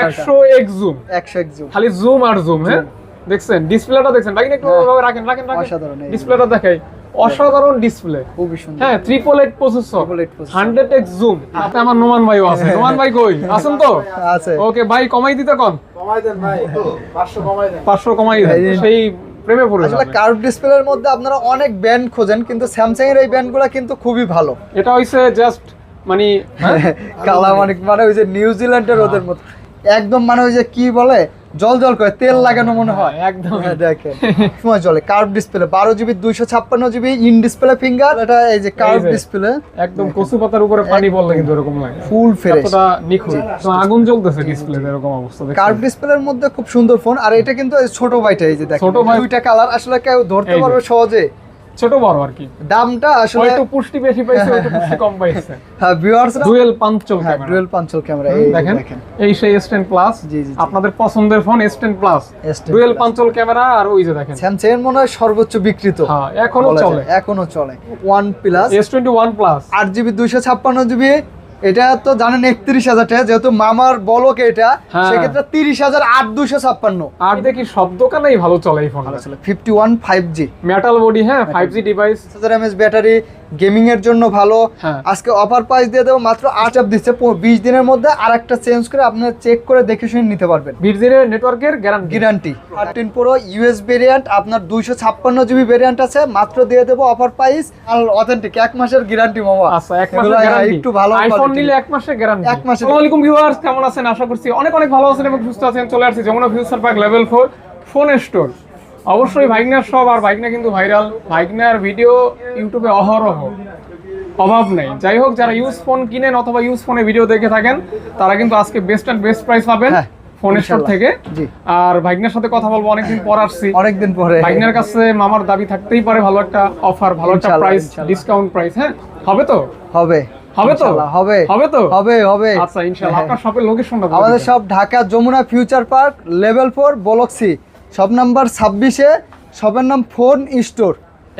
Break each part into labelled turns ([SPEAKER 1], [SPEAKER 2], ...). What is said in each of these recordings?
[SPEAKER 1] একশো এক জুম
[SPEAKER 2] একশো এক জুম
[SPEAKER 1] খালি জুম আর জুম হ্যাঁ? দেখছেন? ডিসপ্লেটা দেখছেন? বাকি একটু
[SPEAKER 2] হ্যাঁ।
[SPEAKER 1] ওভাবে রাখেন রাখেন রাখেন।
[SPEAKER 2] অসাধারণ,
[SPEAKER 1] ডিসপ্লেটা দেখাই। অসাধারণ ডিসপ্লে
[SPEAKER 2] খুবই সুন্দর।
[SPEAKER 1] হ্যাঁ triple eight processor hundred x zoom আমার নোমান ভাইও আছে।
[SPEAKER 2] হ্যাঁ।
[SPEAKER 1] নোমান ভাই কই? আছেন তো?
[SPEAKER 2] আছে।
[SPEAKER 1] ওকে ভাই কমাই দিতে কোন?
[SPEAKER 3] কমাই দেন ভাই পাঁচশো কমাই দেন।
[SPEAKER 1] পাঁচশো কমাই দেন। সেই প্রেমে পড়ে
[SPEAKER 2] আসলে কার্ভ ডিসপ্লের মধ্যে আপনারা অনেক ব্যান্ড খোঁজেন কিন্তু স্যামসাং এর এই ব্যান্ডগুলো কিন্তু খুবই ভালো।
[SPEAKER 1] এটা হইছে জাস্ট মানে হ্যাঁ?
[SPEAKER 2] কালা মানে মানে ওই যে নিউজিল্যান্ডের ওদের মতো। একদম মানে ওই যে কি বলে জল জল করে তেল লাগানো মনে হয়।
[SPEAKER 1] হ্যাঁ, একদম।
[SPEAKER 2] হ্যাঁ, দেখেন। সময় চলে কার্ভ ডিসপ্লে বারো জিবি দুইশো ছাপ্পান্ন জিবি ইন ডিসপ্লে ফিঙ্গার এটা এই যে কার্ভ ডিসপ্লে
[SPEAKER 1] একদম কচু পাতার উপরে পানি পড়লে কিন্তু এরকম লাগে।
[SPEAKER 2] ফুল ফ্রেশ
[SPEAKER 1] নিখুঁত। আগুন জ্বলতেছে ডিসপ্লে এরকম অবস্থা
[SPEAKER 2] কার্ভ ডিসপ্লের মধ্যে খুব সুন্দর ফোন আর এটা কিন্তু ছোট ভাইটা এই যে দেখেন দুইটা কালার আসলে কেউ ধরতে পারবে সহজে।
[SPEAKER 1] ছোট বড় আর কি।
[SPEAKER 2] দামটা আসলে
[SPEAKER 1] একটু পুষ্টি বেশি পাইছে একটু পুষ্টি কম পাইছে।
[SPEAKER 2] হ্যাঁ ভিউয়ার্সরা
[SPEAKER 1] dual punch hole camera
[SPEAKER 2] dual punch hole camera এই
[SPEAKER 1] দেখেন এই সেই S10 প্লাস
[SPEAKER 2] জি, জি।
[SPEAKER 1] আপনাদের পছন্দের phone S10 plus
[SPEAKER 2] S10
[SPEAKER 1] dual punch hole camera আর ওই যে দেখেন।
[SPEAKER 2] স্যামসাং মনে হয় সর্বোচ্চ বিক্রিত।
[SPEAKER 1] হ্যাঁ
[SPEAKER 2] এখনও
[SPEAKER 1] চলে।
[SPEAKER 2] এখনও চলে। ওয়ান প্লাস
[SPEAKER 1] S21 প্লাস
[SPEAKER 2] আট জিবি দুইশো ছাপ্পান্ন জিবি এটা তো জানেন একত্রিশ হাজার টাকা যেহেতু মামার বলক এটা
[SPEAKER 1] হ্যাঁ।
[SPEAKER 2] সেক্ষেত্রে তিরিশ হাজার আট দুশো ছাপ্পান্ন।
[SPEAKER 1] আর দেখি সব দোকানেই ভালো চলে এই phone
[SPEAKER 2] fifty one five G
[SPEAKER 1] metal body হ্যাঁ ফাইভ জি ডিভাইস
[SPEAKER 2] হাজার এমএস ব্যাটারি গেমিং এর জন্য ভালো।
[SPEAKER 1] হ্যাঁ।
[SPEAKER 2] আজকে অফার প্রাইস দিয়ে দেবো মাত্র আট আপ দিচ্ছে বিশ দিনের মধ্যে আর একটা চেঞ্জ করে আপনি চেক করে দেখে শুনে নিতে পারবেন।
[SPEAKER 1] বিরজিরের নেটওয়ার্কের guarantee
[SPEAKER 2] guarantee thirteen pro US variant আপনার দুইশো ছাপ্পান্ন জিবি ভেরিয়েন্ট আছে মাত্র দিয়ে দেবো অফার প্রাইস আর অথেন্টিক এক মাসের গ্যারান্টি মামা।
[SPEAKER 1] আচ্ছা এক মাসের গ্যারান্টি
[SPEAKER 2] একটু ভালো
[SPEAKER 1] আইফোন নিলে এক মাসের গ্যারান্টি
[SPEAKER 2] এক মাসের-
[SPEAKER 1] আসসালামু আলাইকুম ভিউয়ার্স কেমন আছেন? আশা করছি অনেক অনেক ভালো আছেন এবং সুস্থ আছেন। চলে আসছি Jamuna future park level four phone store অবশ্যই ভাইগনার সব আর ভাইগনা কিন্তু ভাইরাল। ভাইগনার ভিডিও ইউটিউবে অহরহ। অভাব নেই। যাই হোক যারা ইউজ ফোন কিনেন অথবা ইউজ ফোনে ভিডিও দেখে থাকেন তারা কিন্তু আজকে বেস্ট অ্যান্ড বেস্ট প্রাইস পাবেন
[SPEAKER 2] হ্যাঁ,
[SPEAKER 1] ফোন স্টোর থেকে। আর ভাইগনার সাথে কথা বলব অনেকদিন পর আসছি।
[SPEAKER 2] অনেকদিন পরে।
[SPEAKER 1] ভাইগনার কাছে মামার দাবি থাকতেই পারে ভালো একটা অফার ভালো একটা প্রাইস ডিসকাউন্ট প্রাইস হ্যাঁ? হবে তো?
[SPEAKER 2] হবে।
[SPEAKER 1] হবে তো?
[SPEAKER 2] হবে।
[SPEAKER 1] হবে তো?
[SPEAKER 2] হবে হবে।
[SPEAKER 1] আচ্ছা ইনশাআল্লাহ আপনার শপের লোকেশনটা
[SPEAKER 2] আমাদের সব Dhaka Jamuna future park level four বলক্সি সব নাম্বার ছাব্বিশে সবের নাম ফোন স্টোর।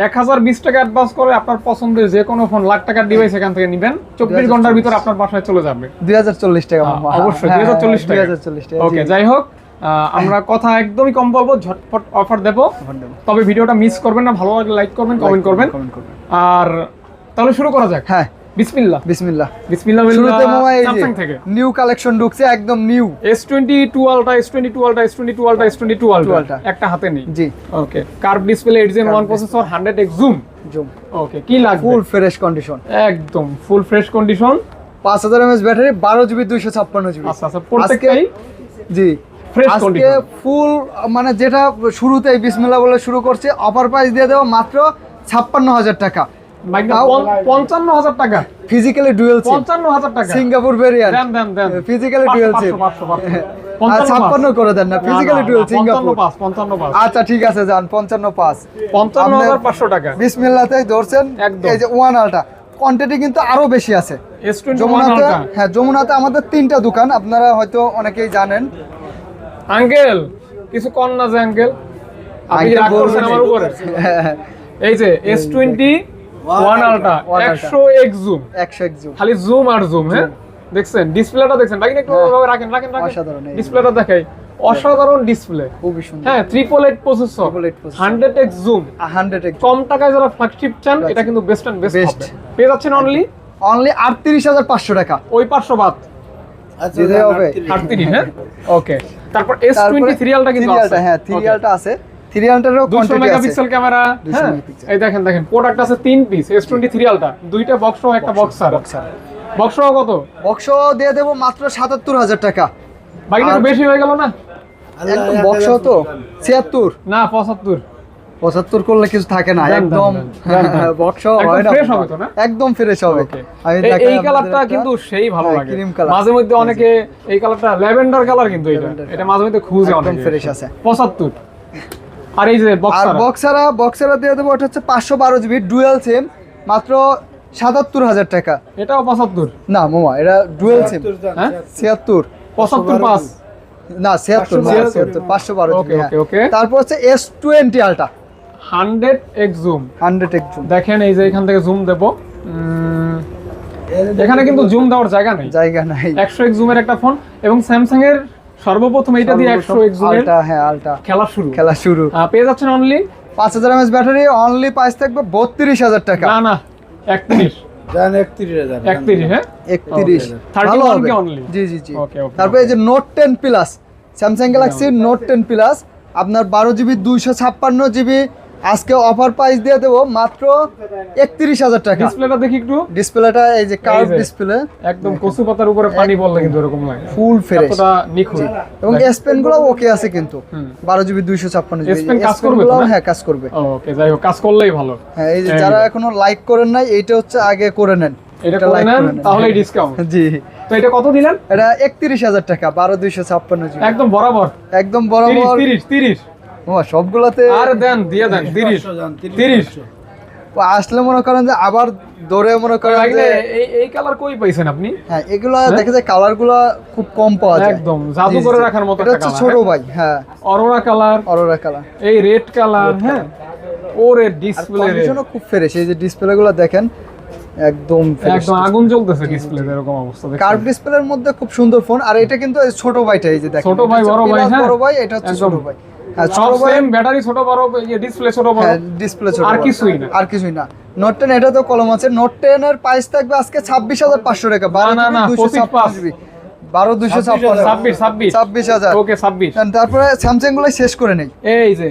[SPEAKER 1] এক হাজার বিশ টাকা অ্যাডভান্স করে আপনার পছন্দের যে কোনো ফোন লাখ টাকার ডিভাইস এখান থেকে নেবেন। চব্বিশ ঘণ্টার ভিতর আপনার বাসায় চলে যাবে।
[SPEAKER 2] দুই হাজার চল্লিশ টাকা।
[SPEAKER 1] অবশ্যই
[SPEAKER 2] হ্যাঁ,
[SPEAKER 1] দুই হাজার চল্লিশ টাকা।
[SPEAKER 2] হাজার চল্লিশ টাকা
[SPEAKER 1] ওকে যাই হোক আমরা কথা একদমই কম বলব ঝটপট অফার দেব।
[SPEAKER 2] দেবো।
[SPEAKER 1] তবে ভিডিওটা মিস করবেন না ভালো লাগলে লাইক করবেন কমেন্ট করবেন। আর তাহলে শুরু করা যাক।
[SPEAKER 2] হ্যাঁ।
[SPEAKER 1] বিসমিল্লাহ।
[SPEAKER 2] বিসমিল্লাহ।
[SPEAKER 1] বিসমিল্লাহ
[SPEAKER 2] শুরুতে এই
[SPEAKER 1] স্যামসাং থেকে।
[SPEAKER 2] নিউ কালেকশন ঢুকছে একদম new
[SPEAKER 1] S twenty two ultra S twenty two ultra twenty two twenty two ultra
[SPEAKER 2] Ultra।
[SPEAKER 1] একটা হাতে নেই।
[SPEAKER 2] জি।
[SPEAKER 1] Okay curve display eight gen one processor hundred x zoom
[SPEAKER 2] zoom
[SPEAKER 1] okay কি লাগবে?
[SPEAKER 2] ফুল ফ্রেশ কন্ডিশন
[SPEAKER 1] একদম full fresh condition
[SPEAKER 2] পাঁচ হাজার এমএস battery বারো জিবি দুইশো ছাপ্পান্ন জিবি
[SPEAKER 1] আচ্ছা আচ্ছা প্রত্যেকটাই
[SPEAKER 2] জি। আজকে ফুল মানে যেটা শুরুতেই বিসমিল্লাহ বলে শুরু করছে অফার প্রাইস দিয়ে দেবো মাত্র ছাপ্পান্ন হাজার টাকা।
[SPEAKER 1] পঞ্চান্ন হাজার টাকা।
[SPEAKER 2] ফিজিক্যালি ডুয়েল
[SPEAKER 1] পঞ্চান্ন হাজার টাকা।
[SPEAKER 2] সিঙ্গাপুর ভেরিয়েন্ট
[SPEAKER 1] দেন দেন দেন।
[SPEAKER 2] ফিজিক্যালি ডুয়েল সিম
[SPEAKER 1] পাঁচশো, পাঁচশো।
[SPEAKER 2] আর
[SPEAKER 1] পঞ্চান্ন
[SPEAKER 2] ছাপ্পান্ন করে দেন না।
[SPEAKER 1] না,
[SPEAKER 2] ফিজিক্যালি ডুয়েল সিঙ্গাপুর
[SPEAKER 1] পঞ্চান্ন পাঁচ, পঞ্চান্ন পাঁচ।
[SPEAKER 2] আচ্ছা ঠিক আছে যান পঞ্চান্ন পাঁচ।
[SPEAKER 1] পঞ্চান্ন হাজার পাঁচশো টাকা।
[SPEAKER 2] বিসমিল্লাতেই ধরছেন। এই যে ওয়ান আলটা। কোয়ান্টিটি কিন্তু আরও বেশি আছে। যমুনাতে হ্যাঁ যমুনাতে আমাদের তিনটা দোকান। আপনারা হয়তো অনেকেই জানেন।
[SPEAKER 1] আঙ্কেল কিছু কন না যে আঙ্কেল। আপনি
[SPEAKER 2] Uncle
[SPEAKER 1] রাগ করছেন আমার উপরে। এই যে S twenty one ultra
[SPEAKER 2] One Ultra।
[SPEAKER 1] একশো এক জুম
[SPEAKER 2] একশো এক জুম
[SPEAKER 1] খালি জুম আর জুম হ্যাঁ? দেখছেন? ডিসপ্লেটা দেখছেন? বাকি একটু
[SPEAKER 2] হ্যাঁ।
[SPEAKER 1] রাখেন রাখেন রাখেন।
[SPEAKER 2] অসাধারণ,
[SPEAKER 1] ডিসপ্লেটা দেখাই। অসাধারণ ডিসপ্লে
[SPEAKER 2] খুবই সুন্দর।
[SPEAKER 1] হ্যাঁ triple eight processor. Hundred x zoom
[SPEAKER 2] hundred এক
[SPEAKER 1] কম টাকায় যারা ফ্ল্যাগশিপ চান এটা কিন্তু বেস্ট অ্যান্ড বেস্ট। পেয়ে যাচ্ছেন অনলি
[SPEAKER 2] অনলি আটত্রিশ হাজার পাঁচশো টাকা।
[SPEAKER 1] ওই পাঁচশো বাদ।
[SPEAKER 2] হবে।
[SPEAKER 1] আটত্রিশ হ্যাঁ? ওকে তারপর এস টোয়েন্টি সিরিয়ালটা কিন্তু
[SPEAKER 2] হ্যাঁ সিরিয়ালটা আছে। সিরিয়ালটারও
[SPEAKER 1] দুশো মেগাপিক্সেল ক্যামেরা
[SPEAKER 2] 200 megapixel।
[SPEAKER 1] এই দেখেন দেখেন প্রোডাক্ট আছে তিন পিস এস টোয়েন্টি সিরিয়ালটা দুইটা বক্স সহ একটা বক্সার বক্স সহ কত?
[SPEAKER 2] বক্স দিয়ে দেবো মাত্র সাতাত্তর হাজার টাকা।
[SPEAKER 1] বাকিটা বেশি হয়ে গেল না?
[SPEAKER 2] একদম বক্স তো? ছিয়াত্তর?
[SPEAKER 1] না পঁচাত্তর।
[SPEAKER 2] পঁচাত্তর করলে কিছু থাকে না একদম। বক্স
[SPEAKER 1] একদম
[SPEAKER 2] হয় না। ফ্রেশ হবে.
[SPEAKER 1] এই- কালারটা কিন্তু সেই ভালো
[SPEAKER 2] হ্যাঁ,
[SPEAKER 1] লাগে। মাঝে মধ্যে অনেকে এই কালারটা ল্যাভেন্ডার কালার কিন্তু এটা। এটা মাঝে মধ্যে খুঁজে অনেকে
[SPEAKER 2] fresh আছে।
[SPEAKER 1] পঁচাত্তর। আর এই যে
[SPEAKER 2] আর
[SPEAKER 1] বক্সার
[SPEAKER 2] বক্সারা বক্সারা দিয়ে দেবো ওটা হচ্ছে পাঁচশো বারো জিবি ডুয়েল সিম মাত্র সাতাত্তর হাজার টাকা।
[SPEAKER 1] এটাও পঁচাত্তর?
[SPEAKER 2] না মামা এটা ডুয়েল সিম
[SPEAKER 1] হ্যাঁ?
[SPEAKER 2] ছিয়াত্তর।
[SPEAKER 1] পঁচাত্তর পাঁচ?
[SPEAKER 2] না ছিয়াত্তর ছিয়াত্তর পাঁচশো বারো
[SPEAKER 1] ওকে
[SPEAKER 2] জিবি
[SPEAKER 1] ওকে ওকে
[SPEAKER 2] তারপর হচ্ছে S twenty ultra
[SPEAKER 1] hundred x zoom.
[SPEAKER 2] Hundred এক জুম।
[SPEAKER 1] দেখেন এই যে এখান থেকে জুম দেবো। এখানে কিন্তু জুম দেওয়ার জায়গা নেই।
[SPEAKER 2] জায়গা নাই।
[SPEAKER 1] একশো এক জুমের একটা ফোন এবং স্যামসাং এর সর্বপ্রথম এটা দিয়ে একশো
[SPEAKER 2] আলটা হ্যাঁ আলটা।
[SPEAKER 1] খেলা শুরু।
[SPEAKER 2] খেলা শুরু।
[SPEAKER 1] পেয়ে যাচ্ছেন অনলি
[SPEAKER 2] পাঁচ হাজার এমএস ব্যাটারি অনলি প্রাইস থাকবে বত্রিশ হাজার টাকা।
[SPEAKER 1] না না একত্রিশ।
[SPEAKER 3] একত্রিশ হাজার
[SPEAKER 1] একত্রিশ হ্যাঁ?
[SPEAKER 2] একত্রিশ।
[SPEAKER 1] Okay. 31
[SPEAKER 2] ভালো হবে।
[SPEAKER 1] কে only?
[SPEAKER 2] জি জি জি।
[SPEAKER 1] Okay, okay,
[SPEAKER 2] তারপরে এই যে note ten plus Samsung Galaxy note ten plus আপনার বারো জিবি দুইশো ছাপ্পান্ন জিবি আজকে অফার প্রাইস দিয়ে দেবো মাত্র একত্রিশ হাজার টাকা।
[SPEAKER 1] ডিসপ্লেটা দেখি একটু।
[SPEAKER 2] ডিসপ্লেটা এই যে কার্ভ ডিসপ্লে
[SPEAKER 1] একদম কচু পাতার উপরে পানি পড়লে কিন্তু এরকম লাগে
[SPEAKER 2] ফুল ফ্রেশ
[SPEAKER 1] নিখুঁত।
[SPEAKER 2] এবং এস পেনগুলো ওকে আছে কিন্তু। বারো জিবি দুইশো ছাপ্পান্ন জিবি
[SPEAKER 1] কাজ করবে
[SPEAKER 2] হ্যাঁ কাজ করবে।
[SPEAKER 1] ওকে যাই হোক কাজ করলেই ভালো।
[SPEAKER 2] হ্যাঁ এই যে যারা এখনও লাইক করেন নাই এইটা হচ্ছে আগে করে নেন।
[SPEAKER 1] এটা করে নেন
[SPEAKER 2] করে
[SPEAKER 1] তাহলে ডিসকাউন্ট
[SPEAKER 2] জি।
[SPEAKER 1] তো এটা কত দিলেন?
[SPEAKER 2] এটা একত্রিশ হাজার টাকা বারো দুইশো ছাপ্পান্ন জিবি
[SPEAKER 1] একদম বরাবর।
[SPEAKER 2] একদম বরাবর।
[SPEAKER 1] তিরিশ তিরিশ।
[SPEAKER 2] ও, সবগুলাতে
[SPEAKER 1] আর দেন দিয়ে দেন তিরিশ
[SPEAKER 3] তিরিশ।
[SPEAKER 2] ও আসলে মনে করেন যে আবার দৌড়ে মনে করেন
[SPEAKER 1] এই এই কালার কই পাইছেন আপনি?
[SPEAKER 2] হ্যাঁ এগুলো দেখা যায় কালারগুলো খুব কম পাওয়া যায়।
[SPEAKER 1] একদম, জাদু করে রাখার মতো
[SPEAKER 2] এটা হচ্ছে ছোট ভাই হ্যাঁ।
[SPEAKER 1] অরোরা কালার
[SPEAKER 2] অরোরা কালার
[SPEAKER 1] এই রেড কালার হ্যাঁ? ওরে
[SPEAKER 2] আর
[SPEAKER 1] ডিসপ্লে
[SPEAKER 2] কন্ডিশনও খুব ফ্রেশ এই যে ডিসপ্লে গুলো দেখেন একদম
[SPEAKER 1] একদম আগুন জ্বলতেছে ডিসপ্লে এরকম অবস্থা?
[SPEAKER 2] কার্ভ ডিসপ্লের মধ্যে খুব সুন্দর ফোন আর এটা কিন্তু ছোট ভাইটা এই যে দেখেন।
[SPEAKER 1] ছোট ভাই,
[SPEAKER 2] এটা হচ্ছে
[SPEAKER 1] বড় ভাই, হ্যাঁ।
[SPEAKER 2] বড় ভাই এটা হচ্ছে ছোট ভাই। হ্যাঁ ছোট ভাই
[SPEAKER 1] ব্যাটারি ছোট বড় এই ডিসপ্লে ছোট বড়
[SPEAKER 2] ডিসপ্লে ছোট
[SPEAKER 1] আর কিছুই না।
[SPEAKER 2] আর কিছুই না। নোট টেন এটা তো কলম আছে। নোট টেন এর প্রাইস থাকবে আজকে ছাব্বিশ হাজার পাঁচশো টাকা। বারো
[SPEAKER 1] না, না,
[SPEAKER 2] দুইশো
[SPEAKER 1] 25
[SPEAKER 2] ছাপ্পান্ন
[SPEAKER 1] পাঁচ।
[SPEAKER 2] জিবি বারো দুইশো ছাপ্পান্ন।
[SPEAKER 1] ছাব্বিশ ছাব্বিশ।
[SPEAKER 2] ছাব্বিশ হাজার।
[SPEAKER 1] ওকে ছাব্বিশ।
[SPEAKER 2] তারপরে স্যামসাংগুলো শেষ করে নেই।
[SPEAKER 1] এই যে।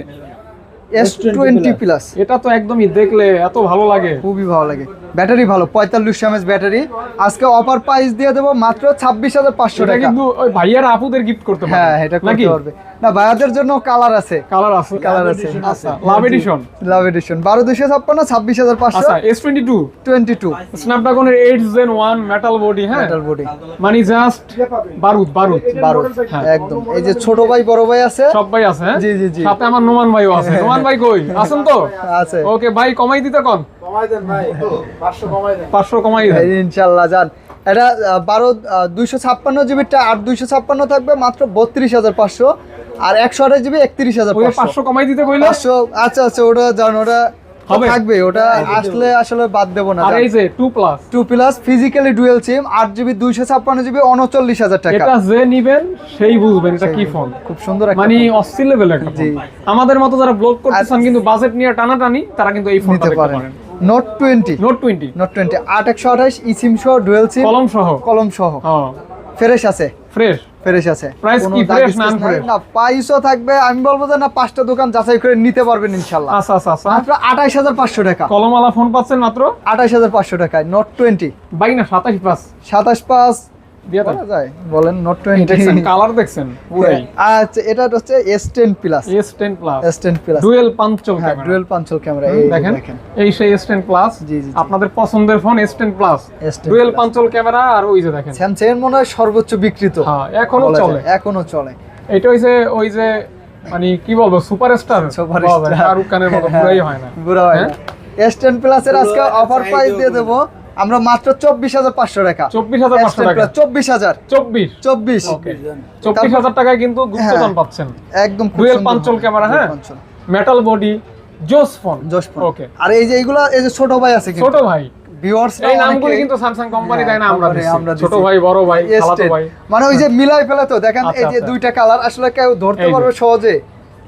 [SPEAKER 2] এস টোয়েন্টি প্লাস
[SPEAKER 1] এটা তো একদমই দেখলে এত ভালো লাগে।
[SPEAKER 2] খুবই ভালো লাগে। ব্যাটারি ভালো পঁয়তাল্লিশ এমএস ব্যাটারি। আজকে অফার প্রাইস দিয়ে দেবো মাত্র ছাব্বিশ হাজার পাঁচশো টাকা।
[SPEAKER 1] কিন্তু ওই ভাইয়ার আপুদের গিফট করতে পারে
[SPEAKER 2] হ্যাঁ এটা
[SPEAKER 1] নাকি?
[SPEAKER 2] করতে পারবে। না ভাইয়াদের জন্য কালার আছে।
[SPEAKER 1] কালার আছে।
[SPEAKER 2] কালার আছে।
[SPEAKER 1] আচ্ছা লাভ এডিশন
[SPEAKER 2] লাভ এডিশন বারো দুইশো ছাপ্পান্ন ছাব্বিশ হাজার পাঁচশো।
[SPEAKER 1] আচ্ছা S twenty two
[SPEAKER 2] twenty two
[SPEAKER 1] স্ন্যাপড্রাগনের eight gen one metal body হ্যাঁ?
[SPEAKER 2] মেটাল বডি
[SPEAKER 1] মানে জাস্ট বারুদ বারুদ
[SPEAKER 2] বারো
[SPEAKER 1] হ্যাঁ।
[SPEAKER 2] একদম। এই যে ছোট ভাই বড় ভাই আছে?
[SPEAKER 1] সব ভাই আছে হ্যাঁ?
[SPEAKER 2] জি, জি, জি।
[SPEAKER 1] সাথে আমার নোমান ভাইও আছে। নোমান ভাই কই? আছেন তো?
[SPEAKER 2] আছে।
[SPEAKER 1] ওকে ভাই কমাই দিতে কন।
[SPEAKER 3] কমাই দেন ভাই পাঁচশো কমাই দেন।
[SPEAKER 1] পাঁচশো কমাই
[SPEAKER 2] ইনশাল্লাহ যান। এটা বারো দুইশো ছাপ্পান্ন জিবিটা আর দুইশো ছাপ্পান্ন থাকবে মাত্র বত্রিশ হাজার পাঁচশো। আর একশো আঠাশ জিবি একত্রিশ হাজার পাঁচশো।
[SPEAKER 1] পাঁচশো কমাই দিতে কইলে?
[SPEAKER 2] পাঁচশো আচ্ছা আচ্ছা ওটা জান ওটা থাকবে ওটা আসলে আসলে বাদ দেবো না
[SPEAKER 1] আর এই যে two plus
[SPEAKER 2] two plus physically dual SIM আট জিবি দুইশো ছাপ্পান্ন জিবি উনচল্লিশ হাজার টাকা।
[SPEAKER 1] এটা যে নিবেন সেই বুঝবেন এটা কি ফোন
[SPEAKER 2] খুব সুন্দর একটা
[SPEAKER 1] মানে অস্থির লেভেল একটা আমাদের মতো যারা ব্লগ করতেছেন কিন্তু বাজেট নিয়ে টানাটানি তারা কিন্তু এই ফোনটা
[SPEAKER 2] নিতে পারেন। Note twenty
[SPEAKER 1] note twenty
[SPEAKER 2] note twenty আট একশো আঠাশ ইসিম সহ ডুয়েল সিম
[SPEAKER 1] কলম সহ।
[SPEAKER 2] কলম সহ। ফ্রেশ আছে।
[SPEAKER 1] ফ্রেশ
[SPEAKER 2] ফ্রেশ আছে।
[SPEAKER 1] Price কি না?
[SPEAKER 2] না প্রাইসও থাকবে আমি বলব যে না পাঁচটা দোকান যাচাই করে নিতে পারবেন ইনশাল্লাহ
[SPEAKER 1] আচ্ছা আচ্ছা আচ্ছা।
[SPEAKER 2] মাত্র আঠাইশ হাজার পাঁচশো টাকা।
[SPEAKER 1] কলমওয়ালা ফোন পাচ্ছেন মাত্র?
[SPEAKER 2] আঠাইশ হাজার পাঁচশো টাকায়। নোট টোয়েন্টি
[SPEAKER 1] বাইক না সাতাশ পাঁচ।
[SPEAKER 2] সাতাশ পাঁচ
[SPEAKER 1] দিয়ে দেন।
[SPEAKER 2] যায়। বলেন নোট
[SPEAKER 1] এই দেখছেন
[SPEAKER 2] টোয়েন্টি
[SPEAKER 1] কালার দেখছেন পুরাই।
[SPEAKER 2] আচ্ছা এটা হচ্ছে S ten plus
[SPEAKER 1] S ten plus
[SPEAKER 2] S ten plus
[SPEAKER 1] dual punch hole
[SPEAKER 2] হ্যাঁ
[SPEAKER 1] ক্যামেরা
[SPEAKER 2] ডুয়েল পাঞ্চল ক্যামেরা এই
[SPEAKER 1] দেখেন
[SPEAKER 2] দেখেন।
[SPEAKER 1] এই সেই এস টেন প্লাস
[SPEAKER 2] জি, জি, জি।
[SPEAKER 1] আপনাদের পছন্দের phone S ten plus
[SPEAKER 2] S10
[SPEAKER 1] punch hole camera আর ওই যে দেখেন।
[SPEAKER 2] স্যামসাং এর মনে হয় সর্বোচ্চ বিক্রিত।
[SPEAKER 1] হ্যাঁ
[SPEAKER 2] এখনও
[SPEAKER 1] চলে।
[SPEAKER 2] এখনও চলে।
[SPEAKER 1] এটা হইছে ওই যে মানে কি বলব সুপারস্টার
[SPEAKER 2] Superstar।
[SPEAKER 1] শাহরুখ খানের মতো পুরাই হয় না।
[SPEAKER 2] হয়
[SPEAKER 1] হ্যাঁ?
[SPEAKER 2] না। এস টেন প্লাস এর আজকে অফার প্রাইস দিয়ে দেবো। আমরা মাত্র চব্বিশ হাজার পাঁচশো টাকা।
[SPEAKER 1] চব্বিশ হাজার পাঁচশো টাকা।
[SPEAKER 2] চব্বিশ হাজার।
[SPEAKER 1] চব্বিশ?
[SPEAKER 2] চব্বিশ।
[SPEAKER 1] চব্বিশ হাজার টাকায় কিন্তু
[SPEAKER 2] হ্যাঁ।
[SPEAKER 1] পাচ্ছেন।
[SPEAKER 2] একদম খুব
[SPEAKER 1] ডুয়েল পাঞ্চল ক্যামেরা, হ্যাঁ? মেটাল বডি জোস ফোন
[SPEAKER 2] জোশ ফোন।
[SPEAKER 1] ওকে।
[SPEAKER 2] আর এই যে এইগুলা এই যে ছোট ভাই আছে
[SPEAKER 1] ছোট ভাই। এই নামগুলি কিন্তু স্যামসাং কোম্পানি দেয় না আমরা
[SPEAKER 2] কোম্পানি
[SPEAKER 1] দিচ্ছি।
[SPEAKER 2] আমরা
[SPEAKER 1] ছোট ভাই বড় ভাই খালাতো ভাই।
[SPEAKER 2] মানে ওই যে মিলাই ফেলে তো দেখেন
[SPEAKER 1] আচ্ছা,
[SPEAKER 2] এই যে
[SPEAKER 1] আচ্ছা।
[SPEAKER 2] দুইটা কালার আসলে কেউ ধরতে পারবে সহজে।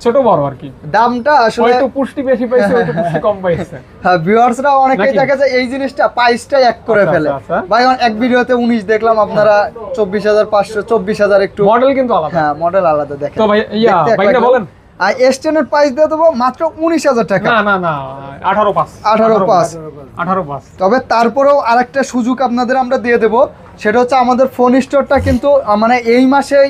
[SPEAKER 1] ছোট বড় আর কি।
[SPEAKER 2] দামটা আসলে
[SPEAKER 1] হয়তো পুষ্টি বেশি পাইছে হয়তো পুষ্টি কম পাইছে।
[SPEAKER 2] হ্যাঁ ভিউয়ার্সরা অনেকেই দেখা যায় এই জিনিসটা প্রাইসটা এক করে
[SPEAKER 1] আচ্ছা,
[SPEAKER 2] ফেলে।
[SPEAKER 1] আচ্ছা, আচ্ছা।
[SPEAKER 2] ভাই এক ভিডিওতে উনিশ দেখলাম আপনারা চব্বিশ হাজার পাঁচশো চব্বিশ হাজার একটু
[SPEAKER 1] মডেল কিন্তু আলাদা।
[SPEAKER 2] হ্যাঁ মডেল আলাদা দেখেন।
[SPEAKER 1] তো ভাই ইয়া ভাইটা বলেন।
[SPEAKER 2] আর এসটেনের প্রাইস দিয়ে দেবো মাত্র উনিশ হাজার টাকা।
[SPEAKER 1] না না না আঠারো পাঁচ।
[SPEAKER 2] 18 পাঁচ।
[SPEAKER 1] আঠারো পাঁচ।
[SPEAKER 2] তবে তারপরেও আরেকটা সুযোগ আপনাদের আমরা দিয়ে দেবো। সেটা হচ্ছে আমাদের ফোন স্টোরটা কিন্তু মানে এই মাসেই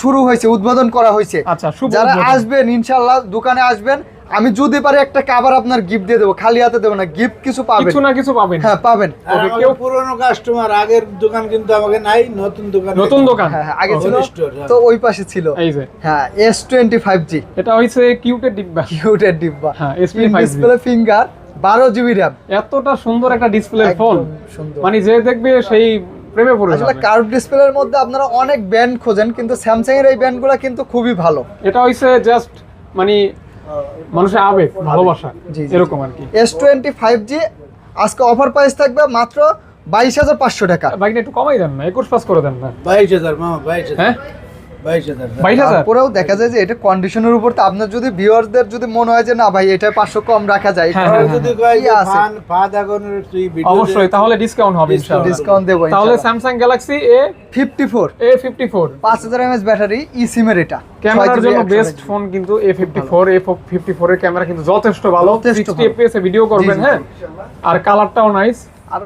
[SPEAKER 2] শুরু হয়েছে উদ্বোধন করা হয়েছে।
[SPEAKER 1] আচ্ছা
[SPEAKER 2] যারা আসবেন ইনশাল্লাহ দোকানে আসবেন। আমি যদি পারি একটা কাবার আপনার গিফট দিয়ে দেবো খালি হাতে দেবো না গিফট কিছু পাবেন।
[SPEAKER 1] কিছু না কিছু পাবেন।
[SPEAKER 2] হ্যাঁ পাবেন।
[SPEAKER 3] আমাদের পুরনো কাস্টমার আগের দোকান কিন্তু আমাকে নাই নতুন দোকান
[SPEAKER 1] নতুন দোকান?
[SPEAKER 2] হ্যাঁ হ্যাঁ, আগে ছিল।
[SPEAKER 3] হ্যাঁ।
[SPEAKER 2] তো ওই পাশে ছিল।
[SPEAKER 1] এই যে।
[SPEAKER 2] হ্যাঁ এস টোয়েন্টি ফাইভ জি
[SPEAKER 1] এটা হইছে কিউটের ডিব্বা।
[SPEAKER 2] কিউটের ডিব্বা।
[SPEAKER 1] হ্যাঁ, SP5G
[SPEAKER 2] ডিসপ্লে ফিঙ্গার বারো জিবি র্যাম
[SPEAKER 1] এতটা সুন্দর একটা ডিসপ্লে ফোন
[SPEAKER 2] সুন্দর।
[SPEAKER 1] মানে যে দেখবে সেই প্রেমে পড়ে
[SPEAKER 2] আসলে কার্ভ ডিসপ্লের মধ্যে আপনারা অনেক ব্যান্ড খোঁজেন কিন্তু স্যামসাং এর এই ব্যান্ডগুলো কিন্তু খুবই ভালো।
[SPEAKER 1] এটা হইছে জাস্ট মানে মানুষের আবেগ ভালোবাসা। এরকম আর কি।
[SPEAKER 2] এস টোয়েন্টি ফাইভ জি আজকে অফার প্রাইস থাকবে মাত্র বাইশ হাজার পাঁচশো টাকা।
[SPEAKER 1] বাইকটা একটু কমাই দেন না একুশ পাস করে দেন না।
[SPEAKER 3] বাইশ হাজার মামা বাইশ
[SPEAKER 1] হ্যাঁ?
[SPEAKER 2] তারপরেও দেখা যায় যে এটা কন্ডিশনের উপর তো আপনার যদি ভিউয়ারদের যদি মনে হয় যে না ভাই এটা পাঁচশো কম রাখা যায়
[SPEAKER 1] হ্যাঁ,
[SPEAKER 3] আর
[SPEAKER 1] হ্যাঁ,
[SPEAKER 3] যদি কয়
[SPEAKER 2] কি
[SPEAKER 3] যে
[SPEAKER 2] আছে?
[SPEAKER 3] ফান ফাদ আগুনের তুই ভিডিও
[SPEAKER 1] অবশ্যই তাহলে ডিসকাউন্ট হবে
[SPEAKER 2] ডিসকাউন্ট দেবো
[SPEAKER 1] তাহলে Samsung Galaxy A
[SPEAKER 2] fifty four
[SPEAKER 1] A fifty four
[SPEAKER 2] পাঁচ হাজার এমএস ব্যাটারি ই সিমের এটা।
[SPEAKER 1] ক্যামেরার জন্য বেস্ট ফোন কিন্তু A fifty four A fifty four এর ক্যামেরা কিন্তু যথেষ্ট ভালো। সিক্সটি এফপিএস এ ভিডিও করবেন হ্যাঁ? আর কালারটাও নাইস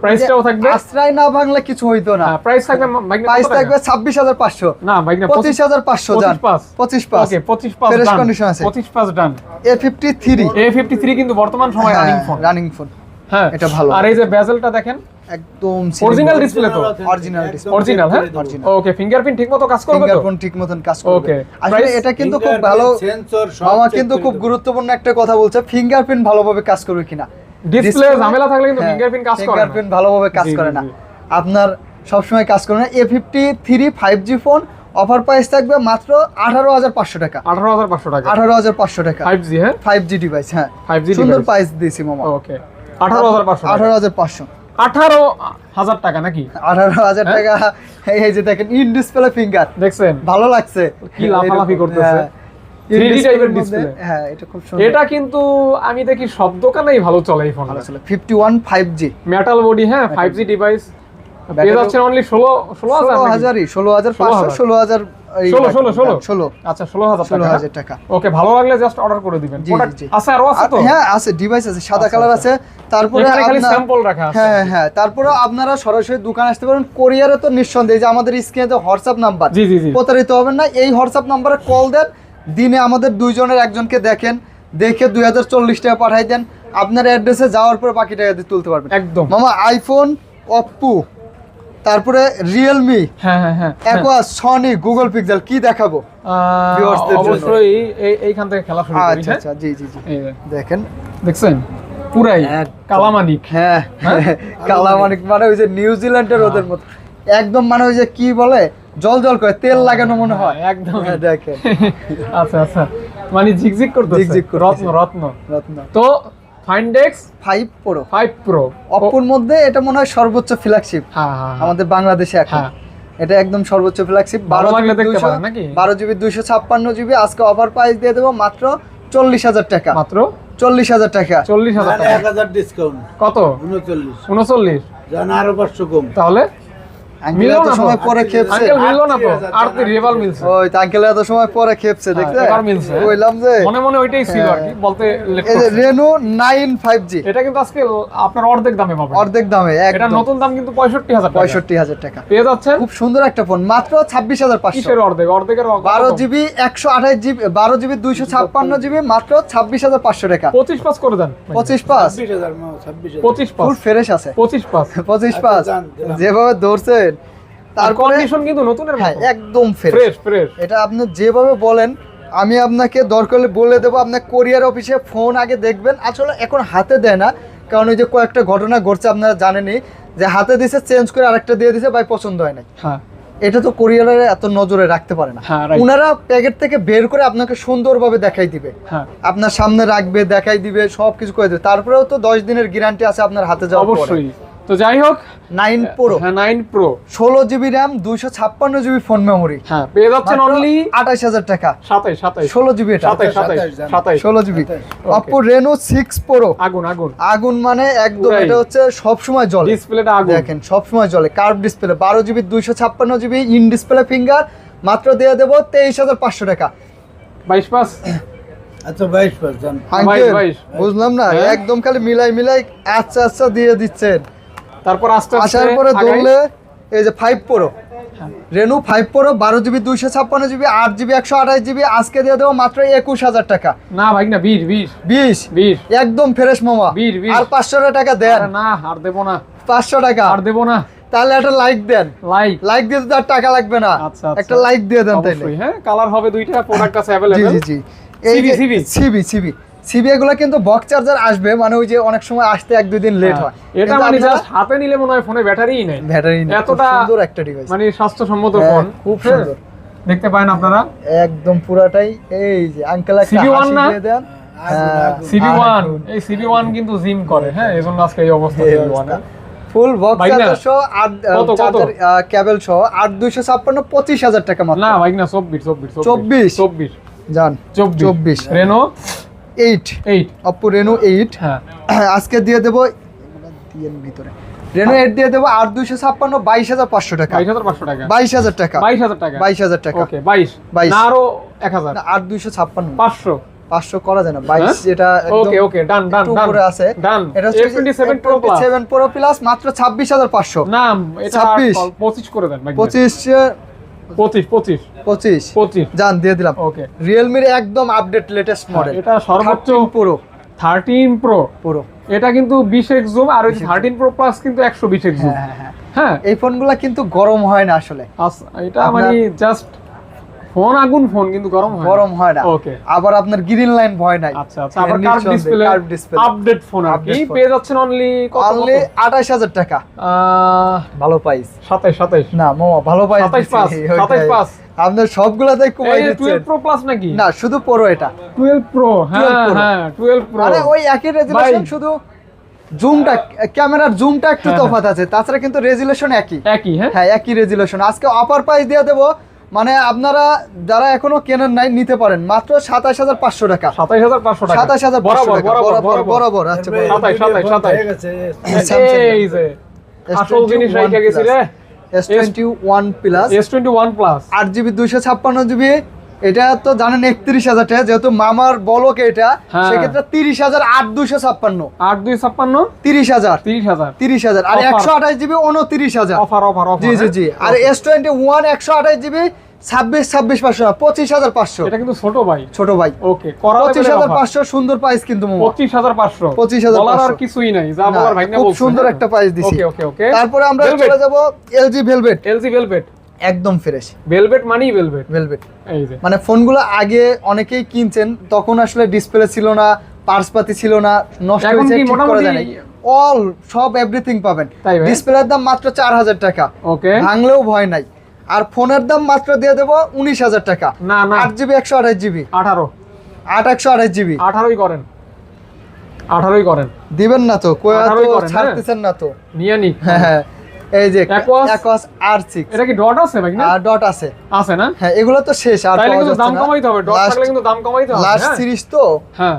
[SPEAKER 1] প্রাইসটাও থাকবে?
[SPEAKER 2] আশ্রয় না ভাঙলে কিছু হইতো না।
[SPEAKER 1] প্রাইস থাকবে
[SPEAKER 2] প্রাইস থাকবে ছাব্বিশ হাজার পাঁচশো।
[SPEAKER 1] না ভাই না
[SPEAKER 2] পঁচিশ হাজার পাঁচশো যান
[SPEAKER 1] পঁচিশ পাঁচ।
[SPEAKER 2] পঁচিশ পাঁচ।
[SPEAKER 1] ওকে পঁচিশ পাঁচ
[SPEAKER 2] Fresh
[SPEAKER 1] ডান
[SPEAKER 2] আছে।
[SPEAKER 1] পঁচিশ পাঁচ ডান
[SPEAKER 2] A fifty three
[SPEAKER 1] A fifty three কিন্তু বর্তমান সময় রানিং ফোন
[SPEAKER 2] রানিং ফোন
[SPEAKER 1] হ্যাঁ
[SPEAKER 2] এটা ভালো।
[SPEAKER 1] আর এই যে বেজেলটা দেখেন?
[SPEAKER 2] একদম
[SPEAKER 1] অরিজিনাল ডিসপ্লে তো?
[SPEAKER 2] অরিজিনাল ডিসপ্লে
[SPEAKER 1] অরিজিনাল হ্যাঁ? ওকে ফিঙ্গারপ্রিন্ট ঠিকমতো কাজ করবে তো?
[SPEAKER 2] ফিঙ্গারপ্রিন্ট ঠিক মতন কাজ করবে. আসলে এটা কিন্তু খুব ভালো
[SPEAKER 3] সেন্সর
[SPEAKER 2] মামা কিন্তু খুব গুরুত্বপূর্ণ একটা কথা বলছে। ফিঙ্গারপ্রিন্ট ভালোভাবে কাজ করবে কিনা?
[SPEAKER 1] ডিসপ্লে ঝামেলা থাকলে কিন্তু ফিঙ্গারপ্রিন্ট কাজ করে
[SPEAKER 2] ফিঙ্গারপ্রিন্ট ভালোভাবে কাজ করে না। আপনার সবসময় কাজ করে না। A fifty three five G phone offer price থাকবে মাত্র আঠারো হাজার পাঁচশো টাকা।
[SPEAKER 1] আঠারো হাজার পাঁচশো টাকা।
[SPEAKER 2] আঠারো হাজার পাঁচশো টাকা।
[SPEAKER 1] ফাইভ জি হ্যাঁ?
[SPEAKER 2] ফাইভ জি ডিভাইস হ্যাঁ।
[SPEAKER 1] 5G
[SPEAKER 2] সুন্দর প্রাইস দিয়েছি মামা।
[SPEAKER 1] ওকে আঠারো হাজার পাঁচশো
[SPEAKER 2] আঠারো হাজার পাঁচশো।
[SPEAKER 1] আঠারো হাজার টাকা নাকি?
[SPEAKER 2] আঠারো হাজার
[SPEAKER 1] হ্যাঁ?
[SPEAKER 2] টাকা। এই- এই যে দেখেন ইন ডিসপ্লে ফিঙ্গার
[SPEAKER 1] দেখছেন?
[SPEAKER 2] ভালো লাগছে।
[SPEAKER 1] কি লাফালাফি করতেছে।
[SPEAKER 2] হ্যাঁ। In
[SPEAKER 1] 3D
[SPEAKER 2] display
[SPEAKER 1] type এর
[SPEAKER 2] এর মধ্যে-
[SPEAKER 1] display।
[SPEAKER 2] হ্যাঁ এটা খুব সুন্দর।
[SPEAKER 1] এটা কিন্তু আমি দেখি সব দোকানেই ভালো চলে এই ফোন
[SPEAKER 2] ভালো ছিল ফিফটি ওয়ান
[SPEAKER 1] মেটাল বডি হ্যাঁ ফাইভ ডিভাইস পেয়ে যাচ্ছেন অনলি ষোলো ষোলো হাজার
[SPEAKER 2] ষোলো
[SPEAKER 1] নাকি?
[SPEAKER 2] ষোলো
[SPEAKER 1] ষোলো
[SPEAKER 2] ষোলো
[SPEAKER 1] ষোলো, ষোলো, ষোলো।
[SPEAKER 2] হ্যাঁ, ষোলো।
[SPEAKER 1] আচ্ছা ষোলো হাজার
[SPEAKER 2] ষোলো হাজার টাকা।
[SPEAKER 1] ওকে ভালো লাগলে জাস্ট অর্ডার করে দিবেন।
[SPEAKER 2] জি,
[SPEAKER 1] Product
[SPEAKER 2] জি, জি।
[SPEAKER 1] আছে আরও আছে তো?
[SPEAKER 2] হ্যাঁ আছে ডিভাইস আছে সাদা কালার। আছে। তারপরে
[SPEAKER 1] এখানে খালি স্যাম্পল রাখা আছে।
[SPEAKER 2] হ্যাঁ হ্যাঁ তারপরে আপনারা সরাসরি দোকান আসতে পারেন। কোরিয়ারে তো নিঃসন্দেহে যে আমাদের স্ক্রিনে হোয়াটসঅ্যাপ নাম্বার
[SPEAKER 1] জি জি জি।
[SPEAKER 2] প্রতারিত হবেন না। এই হোয়াটসঅ্যাপ নাম্বারে কল দেন। দিনে আমাদের দুইজনের একজনকে দেখেন দেখে দুই হাজার চল্লিশ টাকা পাঠাই দেন। আপনার অ্যাড্রেসে যাওয়ার পরে বাকি টাকা দিয়ে তুলতে পারবেন।
[SPEAKER 1] একদম।
[SPEAKER 2] মামা আইফোন অপ্পো তারপরে রিয়েলমি
[SPEAKER 1] হ্যাঁ হ্যাঁ হ্যাঁ
[SPEAKER 2] অ্যাকোয়াস সনি গুগল পিক্সেল কি দেখাবো।
[SPEAKER 1] অবশ্যই এই- এইখান থেকে খেলা শুরু করি
[SPEAKER 2] আচ্ছা
[SPEAKER 1] হ্যাঁ?
[SPEAKER 2] আচ্ছা জি জি জি। দেখেন।
[SPEAKER 1] দেখছেন? পুরাই কালামানিক।
[SPEAKER 2] হ্যাঁ কালামানিক মানে ওই যে নিউজিল্যান্ডের ওদের মতো। একদম মানে ওই যে কি বলে? জল জল করে তেল লাগানো মনে হয়।
[SPEAKER 1] একদম।
[SPEAKER 2] হ্যাঁ, দেখেন।
[SPEAKER 1] আচ্ছা আচ্ছা। মানে ঝিকঝিক করতেছে।
[SPEAKER 2] ঝিকঝিক
[SPEAKER 1] রত্ন রত্ন।
[SPEAKER 2] রত্ন।
[SPEAKER 1] তো Find X
[SPEAKER 2] five pro
[SPEAKER 1] five pro
[SPEAKER 2] মধ্যে এটা মনে হয় সর্বোচ্চ ফ্ল্যাগশিপ
[SPEAKER 1] হ্যাঁ হ্যাঁ হ্যাঁ।
[SPEAKER 2] আমাদের বাংলাদেশে এখন।
[SPEAKER 1] হ্যাঁ।
[SPEAKER 2] এটা একদম সর্বোচ্চ ফ্ল্যাগশিপ বারো
[SPEAKER 1] লাগলে দেখতে পারেন নাকি?
[SPEAKER 2] বারো জিবি দুইশো ছাপ্পান্ন জিবি আজকে অফার প্রাইস দিয়ে দেবো মাত্র চল্লিশ হাজার টাকা।
[SPEAKER 1] মাত্র?
[SPEAKER 2] চল্লিশ হাজার টাকা।
[SPEAKER 1] চল্লিশ হাজার
[SPEAKER 3] মানে
[SPEAKER 1] টাকা।
[SPEAKER 3] এক হাজার ডিসকাউন্ট
[SPEAKER 1] কত?
[SPEAKER 3] উনচল্লিশ।
[SPEAKER 1] উনচল্লিশ।
[SPEAKER 3] জান আরও পাঁচশো কম।
[SPEAKER 1] তাহলে?
[SPEAKER 2] আঙ্কেল এত সময় পরে খেপছে।
[SPEAKER 1] আঙ্কেল মিললো না তো। আর তুই রেভাল মিলছে।
[SPEAKER 2] ওই আঙ্কেল এত সময় পরে খেপছে
[SPEAKER 1] হ্যাঁ, এবার মিলছে।
[SPEAKER 2] বললাম যে
[SPEAKER 1] মনে মনে ওইটাই ছিল আর কি বলতে
[SPEAKER 2] এই যে
[SPEAKER 1] করছে।
[SPEAKER 2] রেনো নাইন
[SPEAKER 1] এটা কিন্তু আজকে আপনার অর্ধেক দামে পাবেন।
[SPEAKER 2] অর্ধেক দামে
[SPEAKER 1] এটা নতুন দাম কিন্তু পঁয়ষট্টি হাজার টাকা।
[SPEAKER 2] পঁয়ষট্টি হাজার টাকা।
[SPEAKER 1] পেয়ে যাচ্ছেন?
[SPEAKER 2] খুব সুন্দর একটা ফোন মাত্র ছাব্বিশ হাজার পাঁচশো।
[SPEAKER 1] কিসের অর্ধেক? অর্ধেকের কত?
[SPEAKER 2] বারো
[SPEAKER 1] কম?
[SPEAKER 2] জিবি একশো আঠাশ জিবি বারো জিবি দুইশো ছাপ্পান্ন জিবি মাত্র ছাব্বিশ হাজার পাঁচশো টাকা।
[SPEAKER 1] পঁচিশ পাস করে দেন।
[SPEAKER 2] পঁচিশ পাঁচ।
[SPEAKER 1] পঁচিশ পাস
[SPEAKER 2] ফুল ফ্রেশ আছে।
[SPEAKER 1] পঁচিশ পাস
[SPEAKER 2] পঁচিশ
[SPEAKER 3] আচ্ছা,
[SPEAKER 2] পাঁচ যেভাবে ধরছেন
[SPEAKER 1] তার কন্ডিশন কিন্তু নতুনের
[SPEAKER 2] হ্যাঁ একদম ফ্রেশ
[SPEAKER 1] ফ্রেশ
[SPEAKER 2] এটা আপনি যেভাবে বলেন আমি আপনাকে দরকার বলে দেবো আপনার কোরিয়ার অফিসে ফোন আগে দেখবেন। আসলে এখন হাতে দেয় না কারণ ওই যে কয়েকটা ঘটনা ঘটছে আপনারা জানেনই যে হাতে দিছে চেঞ্জ করে আরেকটা দিয়ে দিছে ভাই পছন্দ হয় নাই।
[SPEAKER 1] হ্যাঁ।
[SPEAKER 2] এটা তো কোরিয়ারে এত নজরে রাখতে পারে না।
[SPEAKER 1] হ্যাঁ,
[SPEAKER 2] ওনারা প্যাকেট থেকে বের করে আপনাকে সুন্দরভাবে দেখাই দিবে।
[SPEAKER 1] হ্যাঁ।
[SPEAKER 2] আপনার সামনে রাখবে দেখাই দিবে সব কিছু করে দেবে। তারপরেও তো দশ দিনের গ্যারান্টি আছে আপনার হাতে যাওয়া
[SPEAKER 1] অবশ্যই। তো যাই হোক
[SPEAKER 2] নাইন প্রো
[SPEAKER 1] হ্যাঁ নাইন প্রো
[SPEAKER 2] ষোলো জিবি র্যাম দুইশো ছাপ্পান্ন জিবি ফোন মেমোরি
[SPEAKER 1] হ্যাঁ পেয়ে যাচ্ছেন অনলি
[SPEAKER 2] আঠাশ হাজার টাকা।
[SPEAKER 1] সাতাইশ সাতাইশ।
[SPEAKER 2] ষোলো জিবি এটা।
[SPEAKER 1] সাতাইশ
[SPEAKER 2] ষোলো GB. Oppo Reno six pro
[SPEAKER 1] আগুন আগুন।
[SPEAKER 2] আগুন মানে একদম এটা হচ্ছে সব সময় জলে
[SPEAKER 1] ডিসপ্লেটা আগুন।
[SPEAKER 2] দেখেন সব সময় জলে কার্ভ ডিসপ্লে বারো জিবি দুইশো ছাপ্পান্ন জিবি ইন ডিসপ্লে ফিঙ্গার মাত্র দিয়ে দেবো তেইশ হাজার পাঁচশো টাকা।
[SPEAKER 1] বাইশ পাস?
[SPEAKER 3] আচ্ছা বাইশ
[SPEAKER 1] বাইশ।
[SPEAKER 2] বুঝলাম না
[SPEAKER 1] হ্যাঁ?
[SPEAKER 2] একদম খালি মিলাই মিলাই আচ্ছা আচ্ছা দিয়ে দিচ্ছেন।
[SPEAKER 1] তারপর আস্তে
[SPEAKER 2] আসার পরে। ধরলে এই যে five pro. Reno five pro বারো জিবি দুইশো ছাপ্পান্ন জিবি আট জিবি একশো আঠাশ জিবি আজকে দিয়ে দেবো মাত্র একুশ হাজার টাকা।
[SPEAKER 1] না ভাই না বিশ বিশ।
[SPEAKER 2] বিশ?
[SPEAKER 1] বিশ।
[SPEAKER 2] একদম ফ্রেশ মামা। আর পাঁচশো টাকা দেন।
[SPEAKER 1] না আর দেবো না।
[SPEAKER 2] পাঁচশো টাকা।
[SPEAKER 1] আর দেবো না।
[SPEAKER 2] তাহলে একটা লাইক দেন।
[SPEAKER 1] লাইক
[SPEAKER 2] লাইক দিতে তো আর টাকা লাগবে না।
[SPEAKER 1] আচ্ছা, আচ্ছা।
[SPEAKER 2] একটা লাইক দিয়ে দেন
[SPEAKER 1] অবশ্যই হ্যাঁ কালার হবে দুইটা প্রোডাক্ট আছে অ্যাভেলেবল
[SPEAKER 2] জি জি। এই
[SPEAKER 1] CB, CB
[SPEAKER 2] সিবি সিবি সিবি এগুলো কিন্তু বক্স চার্জার আসবে মানে ওই যে অনেক সময় আসতে এক দুই দিন লেট হয়।
[SPEAKER 1] হ্যাঁ। এটা মানে জাস্ট হাতে নিলে মনে হয় ফোনে ব্যাটারিই নেই।
[SPEAKER 2] ব্যাটারি
[SPEAKER 1] এতটা
[SPEAKER 2] সুন্দর একটা ডিভাইস
[SPEAKER 1] মানে স্বাস্থ্যসম্মত
[SPEAKER 2] হ্যাঁ,
[SPEAKER 1] ফোন
[SPEAKER 2] খুব
[SPEAKER 1] হ্যাঁ,
[SPEAKER 2] সুন্দর।
[SPEAKER 1] দেখতে আপনারা?
[SPEAKER 2] একদম পুরাটাই এই যে আঙ্কেল একটা
[SPEAKER 1] CB1
[SPEAKER 2] হাসি
[SPEAKER 1] না?
[SPEAKER 2] দিয়ে দেন। হ্যাঁ,
[SPEAKER 1] সিবি ওয়ান এই সিবি ওয়ান কিন্তু জিম করে হ্যাঁ? এই জন্য আজকে এই অবস্থা CB one
[SPEAKER 2] full box. Charger সহ আট? চার্জার কেবল সহ আট দুইশো ছাপ্পান্ন পঁচিশ হাজার টাকা মাত্র।
[SPEAKER 1] না ভাই না চব্বিশ চব্বিশ
[SPEAKER 2] চব্বিশ?
[SPEAKER 1] চব্বিশ।
[SPEAKER 2] যান
[SPEAKER 1] চব্বিশ।
[SPEAKER 2] চব্বিশ।
[SPEAKER 1] Reno
[SPEAKER 2] eight
[SPEAKER 1] eight
[SPEAKER 2] Oppo Reno eight
[SPEAKER 1] হ্যাঁ।
[SPEAKER 2] আজকে দিয়ে দেবো দিয়েন ভিতরে রেনো এইট দিয়ে দেবো আট দুইশো ছাপ্পান্ন বাইশ হাজার পাঁচশো টাকা।
[SPEAKER 1] বাইশ হাজার পাঁচশো টাকা।
[SPEAKER 2] বাইশ হাজার টাকা।
[SPEAKER 1] বাইশ হাজার টাকা।
[SPEAKER 2] বাইশ হাজার টাকা।
[SPEAKER 1] ওকে বাইশ।
[SPEAKER 2] বাইশ।
[SPEAKER 1] না আরও এক হাজার।
[SPEAKER 2] আট দুইশো ছাপ্পান্ন।
[SPEAKER 1] পাঁচশো।
[SPEAKER 2] পাঁচশো করা যায় না। বাইশ যেটা
[SPEAKER 1] ওকে ওকে ডান ডান
[SPEAKER 2] উপরে আছে।
[SPEAKER 1] ডান
[SPEAKER 2] এটা
[SPEAKER 1] টোয়েন্টি সেভেন প্রো প্লাস
[SPEAKER 2] মাত্র ছাব্বিশ হাজার পাঁচশো।
[SPEAKER 1] না এটা
[SPEAKER 2] 26
[SPEAKER 1] পঁচিশ করে দেন
[SPEAKER 2] পঁচিশ
[SPEAKER 1] পঁচিশ পঁচিশ।
[SPEAKER 2] পঁচিশ।
[SPEAKER 1] পঁচিশ।
[SPEAKER 2] যান দিয়ে দিলাম।
[SPEAKER 1] ওকে
[SPEAKER 2] রিয়েলমির একদম আপডেট লেটেস্ট মডেল
[SPEAKER 1] এটা সর্বোচ্চ
[SPEAKER 2] পুরো
[SPEAKER 1] থার্টিন প্রো
[SPEAKER 2] পুরো
[SPEAKER 1] এটা কিন্তু বিশ এক্স জুম আর ওই থার্টিন প্রো প্লাস কিন্তু একশো বিশ এক্স জুম
[SPEAKER 2] হ্যাঁ হ্যাঁ হ্যাঁ।
[SPEAKER 1] হ্যাঁ।
[SPEAKER 2] এই ফোনগুলো কিন্তু গরম হয় না আসলে।
[SPEAKER 1] এটা মানে জাস্ট ফোন আগুন ফোন কিন্তু গরম হয়
[SPEAKER 2] গরম হয় না।
[SPEAKER 1] ওকে
[SPEAKER 2] আবার আপনার গ্রিন লাইন ভয় নাই।
[SPEAKER 1] আচ্ছা আচ্ছা আবার curve display
[SPEAKER 2] curve display
[SPEAKER 1] update phone পেয়ে যাচ্ছেন অনলি কত
[SPEAKER 2] অনলি আঠাশ হাজার টাকা। ভালো প্রাইস
[SPEAKER 1] সাতাইশ সাতাইশ।
[SPEAKER 2] না মামা ভালো প্রাইস
[SPEAKER 1] 27 পাস, 27 পাস।
[SPEAKER 2] আপনার সবগুলাতেই কমাই
[SPEAKER 1] এই
[SPEAKER 2] দিচ্ছেন।
[SPEAKER 1] টুয়েলভ প্রো প্লাস নাকি?
[SPEAKER 2] না শুধু পড়ো এটা।
[SPEAKER 1] টুয়েলভ প্রো হ্যাঁ হ্যাঁ টুয়েলভ প্রো
[SPEAKER 2] আরে ওই একই রেজুলেশন
[SPEAKER 1] ভাই।
[SPEAKER 2] শুধু জুমটা ক্যামেরার জুমটা একটু
[SPEAKER 1] হ্যাঁ,
[SPEAKER 2] তফাৎ আছে। তাছাড়া কিন্তু রেজুলেশন একই।
[SPEAKER 1] একই হ্যাঁ?
[SPEAKER 2] হ্যাঁ একই রেজুলেশন আজকে অফার প্রাইস দিয়ে দেবো মানে আপনারা যারা এখনও কেনার নাই নিতে পারেন। মাত্র সাতাশ হাজার পাঁচশো টাকা।
[SPEAKER 1] সাতাইশ হাজার পাঁচশো টাকা।
[SPEAKER 2] সাতাশ হাজার
[SPEAKER 1] বরাবর
[SPEAKER 2] টাকা।
[SPEAKER 1] বরাবর
[SPEAKER 2] আচ্ছা
[SPEAKER 1] আসল জিনিস গেছি রে
[SPEAKER 2] plus
[SPEAKER 1] S twenty one plus
[SPEAKER 2] আট জিবি দুইশো ছাপ্পান্ন জিবি এটা তো জানেন একত্রিশ হাজার টাকা যেহেতু মামার বলকে এটা
[SPEAKER 1] হ্যাঁ।
[SPEAKER 2] সেক্ষেত্রে তিরিশ হাজার আট দুইশো ছাপ্পান্ন।
[SPEAKER 1] আট দুই ছাপ্পান্ন?
[SPEAKER 2] তিরিশ হাজার।
[SPEAKER 1] তিরিশ হাজার।
[SPEAKER 2] তিরিশ হাজার। আর একশো আঠাশ জিবি উনত্রিশ হাজার।
[SPEAKER 1] অফার অফার
[SPEAKER 2] জি জি জি। আর এস টোয়েন্টি ওয়ান একশো আঠাশ জিবি ছাব্বিশ ছাব্বিশ পাঁচশো পঁচিশ হাজার পাঁচশো।
[SPEAKER 1] এটা কিন্তু ছোট ভাই।
[SPEAKER 2] ছোট ভাই।
[SPEAKER 1] ওকে
[SPEAKER 2] পঁচিশ হাজার পাঁচশো সুন্দর প্রাইস কিন্তু
[SPEAKER 1] পঁচিশ হাজার পাঁচশো।
[SPEAKER 2] 25,500
[SPEAKER 1] বলার আর কিছুই নাই যা
[SPEAKER 2] না,
[SPEAKER 1] বলার ভাই না
[SPEAKER 2] খুব সুন্দর
[SPEAKER 1] হ্যাঁ।
[SPEAKER 2] একটা price দিছি।
[SPEAKER 1] ওকে ওকে ওকে
[SPEAKER 2] তারপরে আমরা। চলে যাব এলজি ভেলভেট
[SPEAKER 1] এলজি ভেলভেট
[SPEAKER 2] একদম ফ্রেশ
[SPEAKER 1] ভেলভেট মানেই ভেলভেট
[SPEAKER 2] ভেলভেট
[SPEAKER 1] এই যে।
[SPEAKER 2] মানে ফোনগুলো আগে অনেকেই কিনছেন তখন আসলে ডিসপ্লে ছিল না পার্স পাতি ছিল না নষ্ট হয়েছে ঠিক করা
[SPEAKER 1] মোটামুটি-
[SPEAKER 2] অল সব এভরিথিং পাবেন? ডিসপ্লের দাম মাত্র চার হাজার টাকা।
[SPEAKER 1] ওকে
[SPEAKER 2] ভাঙলেও ভয় নাই। আর ফোনের দাম মাত্র দিয়ে দেবো উনিশ হাজার টাকা।
[SPEAKER 1] না না।
[SPEAKER 2] আট জিবি একশো আঠাশ জিবি।
[SPEAKER 1] আঠারো।
[SPEAKER 2] আট একশো আঠাশ জিবি।
[SPEAKER 1] আঠারোই করেন। আঠারোই করেন।
[SPEAKER 2] দিবেন না তো কয়া তো ছাড়তেছেন না তো।
[SPEAKER 1] নিয়ে নি।
[SPEAKER 2] হ্যাঁ হ্যাঁ। এই যে আর সিক্স
[SPEAKER 1] এটা কি ডট আছে ভাই
[SPEAKER 2] আর ডট আছে।
[SPEAKER 1] আছে না?
[SPEAKER 2] হ্যাঁ এগুলো তো শেষ আর পাওয়া যাচ্ছে
[SPEAKER 1] দাম কমাইতে হবে ডট থাকলে কিন্তু দাম কমাইতে হবে
[SPEAKER 2] লাস্ট
[SPEAKER 1] হ্যাঁ?
[SPEAKER 2] সিরিজ তো।
[SPEAKER 1] হ্যাঁ।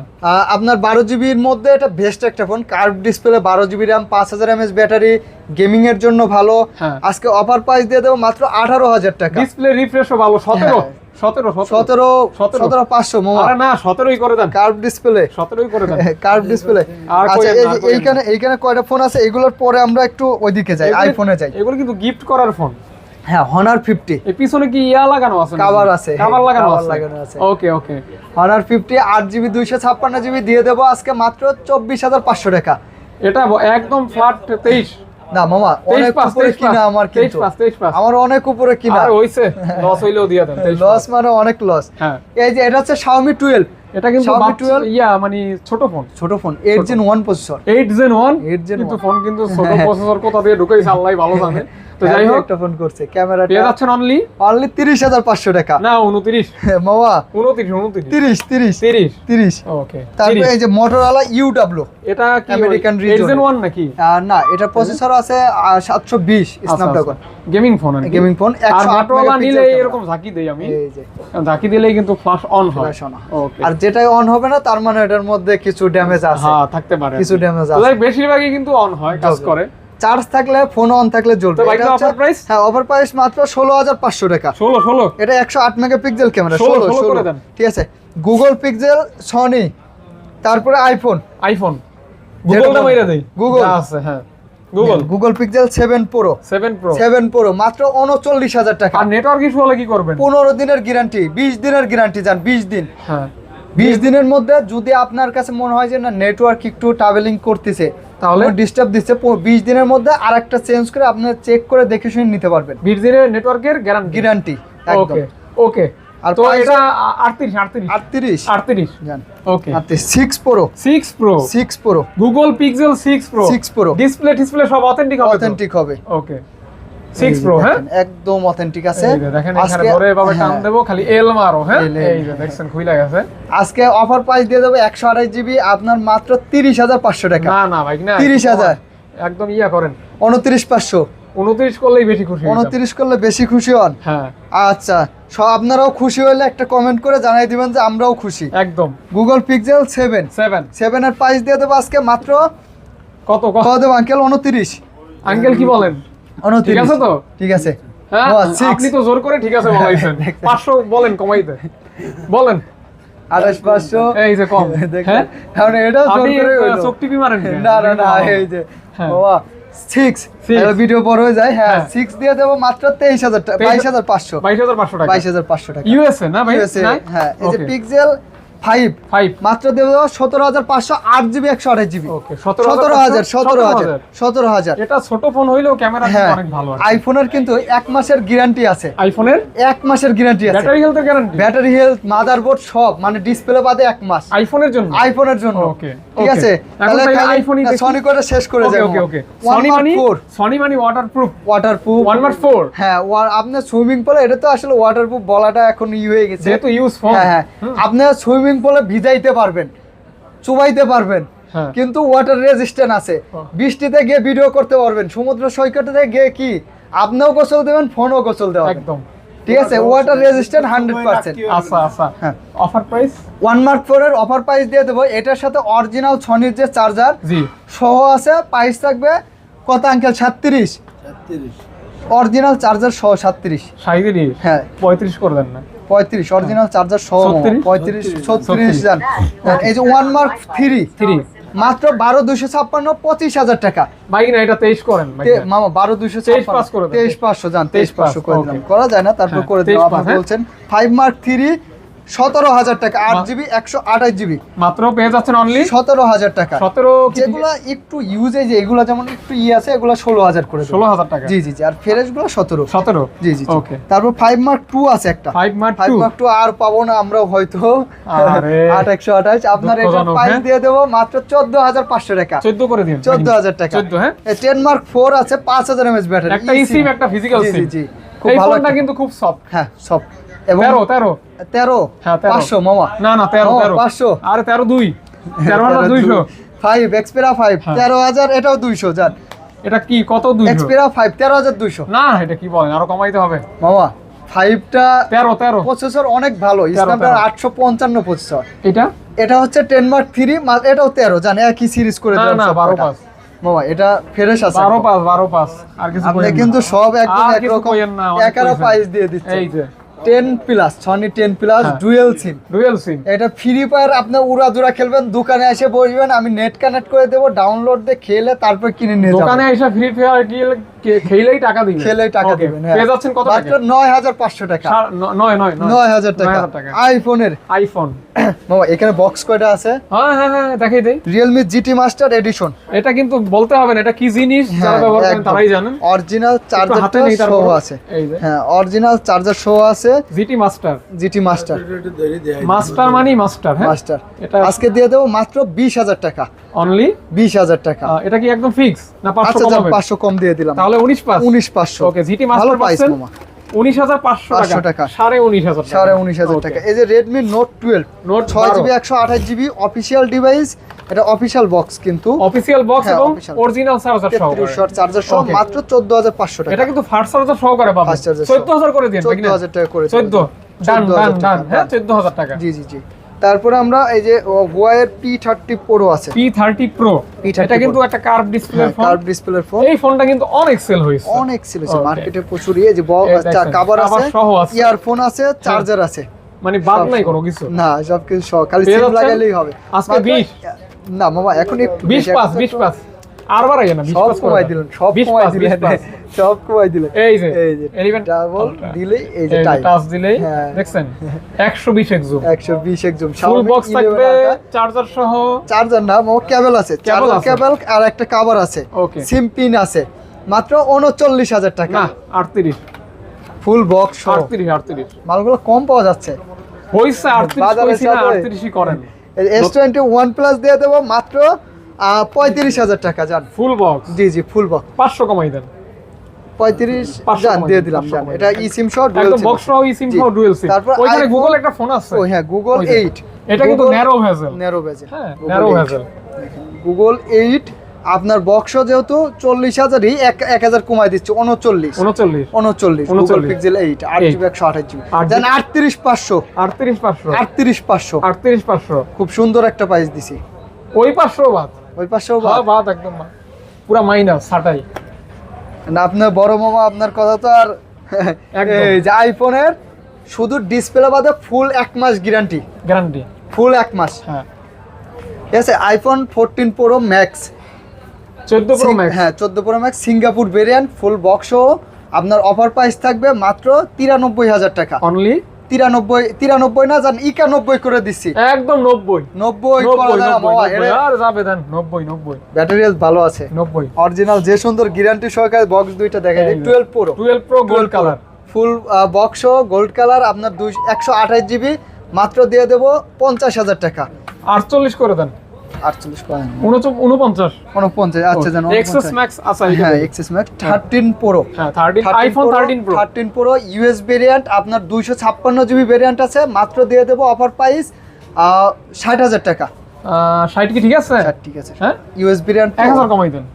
[SPEAKER 2] আপনার বারো জিবির মধ্যে এটা বেস্ট একটা ফোন কার্ভ ডিসপ্লে বারো জিবি র্যাম পাঁচ হাজার এমএস ব্যাটারি গেমিং এর জন্য ভালো।
[SPEAKER 1] হ্যাঁ।
[SPEAKER 2] আজকে অফার প্রাইস দিয়ে দেবো মাত্র আঠারো হাজার টাকা।
[SPEAKER 1] ডিসপ্লে রিফ্রেশও ভালো সতেরো
[SPEAKER 2] হ্যাঁ।
[SPEAKER 1] সতেরো সতেরো।
[SPEAKER 2] সতেরো পাঁচশো
[SPEAKER 1] না সতেরোই করে দেন।
[SPEAKER 2] কার্ভ ডিসপ্লে
[SPEAKER 1] সতেরোই করে দেন।
[SPEAKER 2] কার্ভ ডিসপ্লে আচ্ছা এইখানে এইখানে কয়টা ফোন আছে? এগুলোর পরে আমরা একটু ওইদিকে যাই আইফোনে যাই।
[SPEAKER 1] এগুলো কিন্তু গিফট করার ফোন
[SPEAKER 2] হ্যাঁ হনার ফিফটি
[SPEAKER 1] পিছনে কি ইয়া লাগানো আছে নাকি?
[SPEAKER 2] আছে,
[SPEAKER 1] কভার লাগানো আছে?
[SPEAKER 2] লাগানো আছে।
[SPEAKER 1] ওকে ওকে
[SPEAKER 2] হনার ফিফটি আট জিবি দুইশো ছাপ্পান্ন জিবি দিয়ে দেবো আজকে মাত্র চব্বিশ হাজার পাঁচশো টাকা।
[SPEAKER 1] এটা একদম ফ্ল্যাট তেইশ।
[SPEAKER 2] না মামা অনেক উপরে কিনা আমার কিন্তু। আমার অনেক উপরে কিনা।
[SPEAKER 1] আর হইছে লস হইলেও দিয়ে দেন
[SPEAKER 2] লস মানে অনেক লস
[SPEAKER 1] হ্যাঁ।
[SPEAKER 2] এই যে এটা হচ্ছে Xiaomi 12
[SPEAKER 1] এটা কিন্তু
[SPEAKER 2] Xiaomi
[SPEAKER 1] বাচ্চা-
[SPEAKER 2] 12
[SPEAKER 1] ইয়া মানে ছোট ফোন
[SPEAKER 2] ছোট phone 8 Gen 1 processor
[SPEAKER 1] 8 Gen 1
[SPEAKER 2] 8 Gen
[SPEAKER 1] কিন্তু ফোন কিন্তু ছোট প্রসেসর কথা দিয়ে ঢুকাইছে আল্লাহই ভালো জানে। তো যাই হোক
[SPEAKER 2] একটা ফোন করছে
[SPEAKER 1] পেয়ে যাচ্ছেন অনলি
[SPEAKER 2] অনলি 30500 টাকা।
[SPEAKER 1] না 29
[SPEAKER 2] মামা
[SPEAKER 1] 29 29
[SPEAKER 2] 30 30
[SPEAKER 1] 30
[SPEAKER 2] 30
[SPEAKER 1] ওকে
[SPEAKER 2] তারপরে এই যে Motorola UW
[SPEAKER 1] এটা কি
[SPEAKER 2] American
[SPEAKER 1] 8 1 নাকি?
[SPEAKER 2] আর না এটা প্রসেসর আছে 720 স্ন্যাপড্রাগন
[SPEAKER 1] গেমিং ফোন আর
[SPEAKER 2] গেমিং ফোন
[SPEAKER 1] আর মোটরোলা নিলে এরকম ঝাঁকি দেই আমি।
[SPEAKER 2] এই যে।
[SPEAKER 1] ঝাঁকি দিলেই কিন্তু ফ্ল্যাশ অন হয়। ওকে
[SPEAKER 2] আর যেটাই অন হবে না তার মানে এটার মধ্যে কিছু ড্যামেজ আছে।
[SPEAKER 1] হ্যাঁ থাকতে পারে।
[SPEAKER 2] কিছু
[SPEAKER 1] তো
[SPEAKER 2] আছে।
[SPEAKER 1] বেশিরভাগই কিন্তু অন হয় কাজ করে।
[SPEAKER 2] চার্জ থাকলে ফোন অন থাকলে জ্বলবে। এটা
[SPEAKER 1] offer price?
[SPEAKER 2] হ্যাঁ অফার প্রাইস মাত্র ষোলো হাজার পাঁচশো টাকা।
[SPEAKER 1] 16 16
[SPEAKER 2] এটা একশো আট মেগাপিক্সেল ক্যামেরা
[SPEAKER 1] 16 16 করে দেন।
[SPEAKER 2] ঠিক আছে? গুগল পিক্সেল সনি তারপরে আইফোন
[SPEAKER 1] আইফোন গুগলটা। মাইরা দেই। যা আছে হ্যাঁ। Google
[SPEAKER 2] Google Pixel seven pro
[SPEAKER 1] 7 pro
[SPEAKER 2] seven pro মাত্র উনচল্লিশ হাজার টাকা।
[SPEAKER 1] আর নেটওয়ার্ক ইস্যু হলে কি করবেন?
[SPEAKER 2] পনেরো দিনের গ্যারান্টি বিশ দিনের গ্যারান্টি যান বিশ দিন।
[SPEAKER 1] হ্যাঁ।
[SPEAKER 2] বিশ দিনের মধ্যে যদি আপনার কাছে মনে হয় যে না নেটওয়ার্ক একটু ট্রাভেলিং করতেছে
[SPEAKER 1] তাহলে?
[SPEAKER 2] ডিস্টার্ব দিচ্ছে বিশ দিনের মধ্যে আর একটা চেঞ্জ করে আপনার চেক করে দেখে শুনে নিতে পারবেন।
[SPEAKER 1] বিশ দিনের নেটওয়ার্কের গ্যারান্টি
[SPEAKER 2] গ্যারান্টি
[SPEAKER 1] ওকে ওকে
[SPEAKER 2] আর
[SPEAKER 1] তো এটা 38 38
[SPEAKER 2] আটত্রিশ।
[SPEAKER 1] 38
[SPEAKER 2] জান।
[SPEAKER 1] ওকে
[SPEAKER 2] আটত্রিশ। Six pro
[SPEAKER 1] 6 pro
[SPEAKER 2] 6 pro
[SPEAKER 1] Google Pixel 6 pro
[SPEAKER 2] 6 pro
[SPEAKER 1] display display সব অথেন্টিক হবে
[SPEAKER 2] অথেন্টিক হবে।
[SPEAKER 1] ওকে 6 প্রো হ্যাঁ?
[SPEAKER 2] একদম অথেন্টিক আছে।
[SPEAKER 1] দেখেন এখানে ধরে এভাবে টান
[SPEAKER 2] হ্যাঁ,
[SPEAKER 1] দেবো খালি এল মারো হ্যাঁ? এই যে দেখছেন খুইলা গেছে।
[SPEAKER 2] আজকে অফার প্রাইস দিয়ে দেবো একশো আঠাশ জিবি আপনার মাত্র তিরিশ হাজার পাঁচশো টাকা।
[SPEAKER 1] না না ভাই না
[SPEAKER 2] 30,000
[SPEAKER 1] একদম ইয়া করেন।
[SPEAKER 2] উনত্রিশ পাঁচশো।
[SPEAKER 1] উনত্রিশ করলেই বেশি খুশি হইতাম।
[SPEAKER 2] উনত্রিশ করলে বেশি খুশি হন?
[SPEAKER 1] হ্যাঁ।
[SPEAKER 2] আচ্ছা সব আপনারাও খুশি হলে একটা কমেন্ট করে জানাই দিবেন যে আমরাও খুশি।
[SPEAKER 1] একদম।
[SPEAKER 2] গুগল পিক্সেল সেভেন
[SPEAKER 1] সেভেন
[SPEAKER 2] সেভেনের প্রাইস দিয়ে দেবো আজকে মাত্র
[SPEAKER 1] কত কত?
[SPEAKER 2] দেবো আঙ্কেল উনত্রিশ।
[SPEAKER 1] আঙ্কেল কি বলেন? ঠিক আছে তো?
[SPEAKER 2] ঠিক আছে।
[SPEAKER 1] হ্যাঁ। আপনি তো জোর করে ঠিক আছে বলাইছেন। পাঁচশো বলেন কমাইতে বলেন।
[SPEAKER 2] আঠাশ পাঁচশো।
[SPEAKER 1] এই যে কম। হ্যাঁ?
[SPEAKER 2] কারণ এটা জোর করে
[SPEAKER 1] চোখ টিপি মারেন
[SPEAKER 2] না না না এই যে
[SPEAKER 1] হ্যাঁ।
[SPEAKER 2] বাবা সিক্স ভিডিও বড় হয়ে যায়। হ্যাঁ। সিক্স দিয়ে দেবো মাত্র তেইশ হাজার বাইশ হাজার পাঁচশো।
[SPEAKER 1] বাইশ হাজার পাঁচশো টাকা।
[SPEAKER 2] বাইশ হাজার পাঁচশো টাকা।
[SPEAKER 1] ইউএসএ না ভাই?
[SPEAKER 2] হ্যাঁ এই যে পিক্সেল ফাইভ। মাত্র দেবো সতেরো হাজার পাঁচশো আট জিবি একশো আঠাশ জিবি।
[SPEAKER 1] সতেরো
[SPEAKER 2] হাজার সতেরো হাজার সতেরো হাজার
[SPEAKER 1] এটা ছোট ফোন হইলেও ক্যামেরা
[SPEAKER 2] হ্যাঁ
[SPEAKER 1] ভালো
[SPEAKER 2] আইফোনের কিন্তু এক মাসের গ্যারান্টি আছে।
[SPEAKER 1] আইফোনের
[SPEAKER 2] এক মাসের গ্যারান্টি আছে।
[SPEAKER 1] ব্যাটারি হেলথের গ্যারান্টি
[SPEAKER 2] ব্যাটারি হেলথ মাদারবোর্ড সব মানে ডিসপ্লে বাদে এক মাস।
[SPEAKER 1] আইফোনের জন্য?
[SPEAKER 2] আইফোনের জন্য।
[SPEAKER 1] Okay,
[SPEAKER 2] ঠিক আছে? তাহলে
[SPEAKER 1] দেখি।
[SPEAKER 2] সনি করে শেষ করে
[SPEAKER 1] okay okay okay. Sony money Sony money waterproof
[SPEAKER 2] waterproof
[SPEAKER 1] one mark four
[SPEAKER 2] হ্যাঁ ওয়া- আপনার সুইমিং পুলে এটা তো আসলে ওয়াটারপ্রুফ বলাটা এখন ই হয়ে গেছে।
[SPEAKER 1] যেহেতু ইউজ ফোন
[SPEAKER 2] হ্যাঁ হ্যাঁ। আপনার সুইমিং পুলে ভিজাইতে পারবেন চুবাইতে পারবেন
[SPEAKER 1] হ্যাঁ।
[SPEAKER 2] কিন্তু ওয়াটার রেজিস্ট্যান্ট আছে। বৃষ্টিতে গিয়ে ভিডিও করতে পারবেন সমুদ্র সৈকতে গিয়ে কি? আপনিও গোসল দেবেন ফোনও গোসল দেবেন
[SPEAKER 1] একদম।
[SPEAKER 2] ঠিক আছে ওয়াটার রেজিস্ট্যান্ট হান্ড্রেড পার্সেন্ট
[SPEAKER 1] আচ্ছা আচ্ছা।
[SPEAKER 2] হ্যাঁ।
[SPEAKER 1] Offer price
[SPEAKER 2] one mark four এর অফার প্রাইস দিয়ে দেবো। এটার সাথে অরিজিনাল সনির যে চার্জার
[SPEAKER 1] জি।
[SPEAKER 2] সহ আছে প্রাইস থাকবে কত আঙ্কেল সাতত্রিশ?
[SPEAKER 3] ছত্রিশ
[SPEAKER 2] অরিজিনাল চার্জার সহ সাতত্রিশ।
[SPEAKER 1] সাঁত্রিশ
[SPEAKER 2] হ্যাঁ।
[SPEAKER 1] পঁয়ত্রিশ করে দেন না?
[SPEAKER 2] পঁয়ত্রিশ অরিজিনাল চার্জার সহ
[SPEAKER 1] ছত্রিশ?
[SPEAKER 2] পঁয়ত্রিশ ছত্রিশ।
[SPEAKER 1] ছত্রিশ।
[SPEAKER 2] যান এই যে ওয়ান মার্ক থ্রি
[SPEAKER 1] থ্রি
[SPEAKER 2] মাত্র বারো দুশো ছাপ্পান্ন পঁচিশ হাজার টাকা।
[SPEAKER 1] ভাই না এটা তেইশ করেন ভাই।
[SPEAKER 2] মামা বারো দুশো
[SPEAKER 1] তেইশ পাস করে দেন।
[SPEAKER 2] তেইশ পাঁচশো যান তেইশ পাঁচশো করে দিলাম করা যায় না তারপর
[SPEAKER 1] হ্যাঁ,
[SPEAKER 2] করে
[SPEAKER 1] 23
[SPEAKER 2] দিলাম আপনি
[SPEAKER 1] হ্যাঁ।
[SPEAKER 2] বলছেন ফাইভ মার্ক থ্রি সতেরো হাজার টাকা আট জিবি একশো আঠাশ জিবি।
[SPEAKER 1] মাত্র পেয়ে যাচ্ছেন অনলি
[SPEAKER 2] সতেরো হাজার টাকা।
[SPEAKER 1] সতেরো
[SPEAKER 2] যেগুলা একটু ইউজে যে এগুলো যেমন একটু ই আছে এগুলো ষোলো হাজার করে
[SPEAKER 1] ষোলো হাজার টাকা।
[SPEAKER 2] জি জি জি আর ফ্রেশগুলো সতেরো।
[SPEAKER 1] সতেরো?
[SPEAKER 2] জি জি
[SPEAKER 1] ওকে
[SPEAKER 2] তারপর ফাইভ মার্ক টু আছে একটা।
[SPEAKER 1] Five mark
[SPEAKER 2] five mark two আর পাবো না আমরাও হয়তো। আট একশো আঠাশ। আপনার এটা প্রাইস
[SPEAKER 1] হ্যাঁ?
[SPEAKER 2] দিয়ে দেবো মাত্র চোদ্দ হাজার পাঁচশো টাকা।
[SPEAKER 1] চোদ্দ করে দিন
[SPEAKER 2] চোদ্দ হাজার টাকা।
[SPEAKER 1] চোদ্দ হ্যাঁ?
[SPEAKER 2] টেন মার্ক ফোর আছে পাঁচ হাজার এমএচ ব্যাটারি
[SPEAKER 1] একটা ইসিম একটা ফিজিক্যাল
[SPEAKER 2] জি,
[SPEAKER 1] সিম
[SPEAKER 2] জি, জি। খুব ভালো
[SPEAKER 1] কিন্তু খুব সফট
[SPEAKER 2] হ্যাঁ সব এবং
[SPEAKER 1] তেরো তেরো।
[SPEAKER 2] তেরো
[SPEAKER 1] হ্যাঁ,
[SPEAKER 2] পাঁচশো মামা।
[SPEAKER 1] না না তেরো তেরো।
[SPEAKER 2] পাঁচশো।
[SPEAKER 1] আরে তেরো দুই। তেরো দুইশো।
[SPEAKER 2] Five Xperia five. তেরো হাজার এটাও দুইশো যান
[SPEAKER 1] এটা কি কত দুইশো?
[SPEAKER 2] এক্সপেরা ফাইভ তেরো হাজার দুইশো।
[SPEAKER 1] না এটা কি বলেন? আরও কমাইতে হবে।
[SPEAKER 2] মামা ফাইভটা
[SPEAKER 1] তেরো তেরো।
[SPEAKER 2] প্রসেসর অনেক ভালো। স্ন্যাপড্রাগন আটশো পঞ্চান্ন প্রসেসর
[SPEAKER 1] এটা?
[SPEAKER 2] এটা হচ্ছে টেন মার্ক থ্রি এটাও তেরো জান। একই সিরিজ করে
[SPEAKER 1] না বারো। পাস
[SPEAKER 2] এটা ফ্রেশ আছে
[SPEAKER 1] বারো
[SPEAKER 2] একদম।
[SPEAKER 1] পাস বারো পাস আর কিছু
[SPEAKER 2] আপনি কিন্তু সব একদম একরকম একারা প্রাইস দিয়ে দিচ্ছে
[SPEAKER 1] এই যে।
[SPEAKER 2] Ten plus Sony ten plus. Dual SIM
[SPEAKER 1] dual SIM
[SPEAKER 2] এটা ফ্রি ফায়ার আপনি উড়াদুরা খেলবেন দোকানে এসে বসবেন আমি নেট কানেক্ট করে দেবো ডাউনলোড দিয়ে খেলে তারপর কিনে নিয়ে যাবেন।
[SPEAKER 1] দোকানে এসে ফ্রি ফায়ার খেলেই টাকা দিবেন।
[SPEAKER 2] খেলেই টাকা দিবেন হ্যাঁ।
[SPEAKER 1] পেয়ে যাচ্ছেন কত টাকা?
[SPEAKER 2] নয় হাজার পাঁচশো টাকা।
[SPEAKER 1] সার- ন- নয় নয়
[SPEAKER 2] নয়। হাজার টাকা।
[SPEAKER 1] টাকা।
[SPEAKER 2] আইফোনের
[SPEAKER 1] আইফোন
[SPEAKER 2] মামা এখানে বক্স কয়টা আছে?
[SPEAKER 1] হ্যাঁ হ্যাঁ হ্যাঁ দেখাই দেই।
[SPEAKER 2] রিয়েলমি জিটি মাস্টার এডিশন
[SPEAKER 1] এটা কিন্তু বলতে হবে না এটা কি জিনিস
[SPEAKER 2] হ্যাঁ,
[SPEAKER 1] যারা ব্যবহার করেন তারাই জানেন।
[SPEAKER 2] অরিজিনাল
[SPEAKER 1] চার্জার
[SPEAKER 2] শো আছে। হ্যাঁ অরিজিনাল চার্জার শো আছে।
[SPEAKER 1] GT Master.
[SPEAKER 2] GT Master.
[SPEAKER 1] Master money Master হ্যাঁ?
[SPEAKER 2] মাস্টার।
[SPEAKER 1] এটা
[SPEAKER 2] আজকে দিয়ে দেবো মাত্র বিশ হাজার টাকা।
[SPEAKER 1] অনলি
[SPEAKER 2] বিশ হাজার টাকা।
[SPEAKER 1] এটা কি একদম ফিক্স না পাঁচশো
[SPEAKER 2] আচ্ছা
[SPEAKER 1] কম
[SPEAKER 2] পাঁচশো কম দিয়ে দিলাম।
[SPEAKER 1] তাহলে উনিশ পাঁচ।
[SPEAKER 2] উনিশ পাঁচশো।
[SPEAKER 1] ওকে জিটি মাস্টার
[SPEAKER 2] মামা।
[SPEAKER 1] উনিশ হাজার পাঁচশো
[SPEAKER 2] 500 টাকা।
[SPEAKER 1] সাড়ে উনিশ হাজার
[SPEAKER 2] সাড়ে উনিশ হাজার টাকা। এই যে রেডমি নোট টুয়েলভ
[SPEAKER 1] Note
[SPEAKER 2] ছয়
[SPEAKER 1] 12
[SPEAKER 2] জিবি একশো আঠাশ জিবি অফিসিয়াল ডিভাইস এটা অফিসিয়াল বক্স কিন্তু।
[SPEAKER 1] অফিসিয়াল বক্স
[SPEAKER 2] হ্যাঁ,
[SPEAKER 1] এবং অরিজিনাল চার্জার সহ
[SPEAKER 2] তেত্রিশ শট চার্জার সহ মাত্র চোদ্দ হাজার পাঁচশো টাকা।
[SPEAKER 1] এটা কিন্তু ফার্স্ট চার্জার পাবেন।
[SPEAKER 2] সহ।
[SPEAKER 1] করে দিন
[SPEAKER 2] চোদ্দ হাজার টাকা করে
[SPEAKER 1] চোদ্দ। ডান ডান ডান হ্যাঁ
[SPEAKER 2] done।
[SPEAKER 1] চোদ্দ হাজার টাকা।
[SPEAKER 2] জি জি জি। তারপরে আমরা এই যে হুয়াইয়ের পি থার্টি প্রো আছে।
[SPEAKER 1] পি থার্টি প্রো এটা কিন্তু একটা কার্ভ ডিসপ্লে ফোন
[SPEAKER 2] কার্ভ ডিসপ্লের ফোন
[SPEAKER 1] এই ফোনটা কিন্তু অনেক সেল হয়েছে।
[SPEAKER 2] অনেক ছিল
[SPEAKER 1] Okay.
[SPEAKER 2] মার্কেটে প্রচুর এই যে
[SPEAKER 1] এই দেখছেন,
[SPEAKER 2] কাভার আছে ইয়ারফোন আছে। চার্জার আছে
[SPEAKER 1] মানে বাদ নাই কোনো কিছু।
[SPEAKER 2] না সব কিছু সহ, খালি সিম? লাগাইলেই হবে।
[SPEAKER 1] আজকে 20
[SPEAKER 2] না মামা এখন একটু
[SPEAKER 1] বিশ
[SPEAKER 2] বেশি,
[SPEAKER 1] পাস
[SPEAKER 2] এখন
[SPEAKER 1] বিশ
[SPEAKER 2] তো-
[SPEAKER 1] পাস। আর না বিশ
[SPEAKER 2] সব
[SPEAKER 1] পাস
[SPEAKER 2] কমাই দিলেন সব কমাই দিলেন। সব কমাই দিলেন।
[SPEAKER 1] এই যে
[SPEAKER 2] এই যে
[SPEAKER 1] 11
[SPEAKER 2] ডাবল দিলে এই যে
[SPEAKER 1] টাচ দিলেই
[SPEAKER 2] হ্যাঁ।
[SPEAKER 1] দেখছেন একশো বিশ একজুম
[SPEAKER 2] একশো বিশ একজন
[SPEAKER 1] ফুল বক্স থাকবে চার্জার সহ
[SPEAKER 2] চার্জার না মামা কেবল আছে। চার্জার কেবল আর একটা কাভার আছে. সিম পিন আছে। মাত্র উনচল্লিশ হাজার টাকা।
[SPEAKER 1] না আটত্রিশ।
[SPEAKER 2] ফুল বক্স
[SPEAKER 1] আটত্রিশ আটত্রিশ।
[SPEAKER 2] মালগুলো কম পাওয়া যাচ্ছে।
[SPEAKER 1] হইছে আটত্রিশ
[SPEAKER 2] বাজারের
[SPEAKER 1] কইছি না
[SPEAKER 2] সাথে-
[SPEAKER 1] আটত্রিশই করেন।
[SPEAKER 2] এস টোয়েন্টি ওয়ান প্লাস দিয়ে দেবো মাত্র পঁয়ত্রিশ হাজার টাকা যান
[SPEAKER 1] ফুল বক্স
[SPEAKER 2] জি জি ফুল বক্স
[SPEAKER 1] পাঁচশো কমাই দেন।
[SPEAKER 2] পঁয়ত্রিশ
[SPEAKER 1] জান
[SPEAKER 2] দিয়ে দিলাম
[SPEAKER 1] জান।
[SPEAKER 2] এটা ই সিম সহ
[SPEAKER 1] একদম বক্স সহ ই সিম। সহ ডুয়েল সিম
[SPEAKER 2] তারপর
[SPEAKER 1] ওইখানে গুগল একটা ফোন আছে।
[SPEAKER 2] ও হ্যাঁ গুগল
[SPEAKER 1] ওই যে।
[SPEAKER 2] এইট
[SPEAKER 1] এটা কিন্তু ন্যারো ভেজেল
[SPEAKER 2] ন্যারো বেজে
[SPEAKER 1] হ্যাঁ ন্যারো ভেজেল
[SPEAKER 2] গুগল এইট আপনার বক্স যেহেতু চল্লিশ হাজারই এক হাজার কমাই দিচ্ছে উনচল্লিশ।
[SPEAKER 1] উনচল্লিশ।
[SPEAKER 2] উনচল্লিশ গুগল
[SPEAKER 1] 39
[SPEAKER 2] পিক্সেল এইট আট জিবি একশো আঠাশ জিবি দেন আটত্রিশ পাঁচশো।
[SPEAKER 1] আটত্রিশ পাঁচশো।
[SPEAKER 2] আটত্রিশ পাঁচশো।
[SPEAKER 1] আটত্রিশ পাঁচশো।
[SPEAKER 2] খুব সুন্দর একটা প্রাইস দিছি।
[SPEAKER 1] ওই পাঁচশো বাদ।
[SPEAKER 2] ওই পাঁচশো
[SPEAKER 1] হ্যাঁ বাদ একদম পুরা মাইনাস ছাটাই
[SPEAKER 2] না আপনার বড় মামা আপনার কথা তো আর। যে আইফোনের শুধু ডিসপ্লে বাদে ফুল এক মাস গ্যারান্টি
[SPEAKER 1] গ্যারান্টি
[SPEAKER 2] ফুল এক মাস।
[SPEAKER 1] হ্যাঁ।
[SPEAKER 2] ঠিক আছে? আইফোন ফোরটিন প্রো ম্যাক্স
[SPEAKER 1] চোদ্দ প্রো ম্যাক্স
[SPEAKER 2] হ্যাঁ চোদ্দ pro max Singapore variant full box আপনার অফার প্রাইস থাকবে মাত্র তিরানব্বই হাজার টাকা।
[SPEAKER 1] অনলি
[SPEAKER 2] তিরানব্বই তিরানব্বই না জান একানব্বই করে দিচ্ছি
[SPEAKER 1] একদম নব্বই।
[SPEAKER 2] নব্বই
[SPEAKER 1] নব্বই নব্বই
[SPEAKER 2] ব্যাটারি ভালো আছে।
[SPEAKER 1] নব্বই।
[SPEAKER 2] অরিজিনাল যে সুন্দর গ্যারান্টি সহকারে বক্স দুইটা দেখা যায়। Twelve pro
[SPEAKER 1] twelve pro gold colour
[SPEAKER 2] full box gold colour আপনার দুই একশো আঠাশ জিবি মাত্র দিয়ে দেবো পঞ্চাশ হাজার টাকা।
[SPEAKER 1] আটচল্লিশ করে দেন।
[SPEAKER 2] আটচল্লিশ করেন
[SPEAKER 1] উনচ- উনপঞ্চাশ।
[SPEAKER 2] উনপঞ্চাশ আচ্ছা জানো
[SPEAKER 1] এক্সএস ম্যাক্স আছে
[SPEAKER 2] হ্যাঁ এক্সেস ম্যাক্স থার্টিন প্রো
[SPEAKER 1] হ্যাঁ thirteen iPhone thirteen pro
[SPEAKER 2] thirteen pro US variant আপনার জিবি ভেরিয়েন্ট আছে মাত্র দিয়ে দেবো অফার প্রাইস ষাট হাজার টাকা।
[SPEAKER 1] ষাট কি ঠিক আছে?
[SPEAKER 2] ষাট ঠিক আছে।
[SPEAKER 1] হ্যাঁ?
[SPEAKER 2] ইউএস ভেরিয়েন্ট
[SPEAKER 1] কমাই দেন।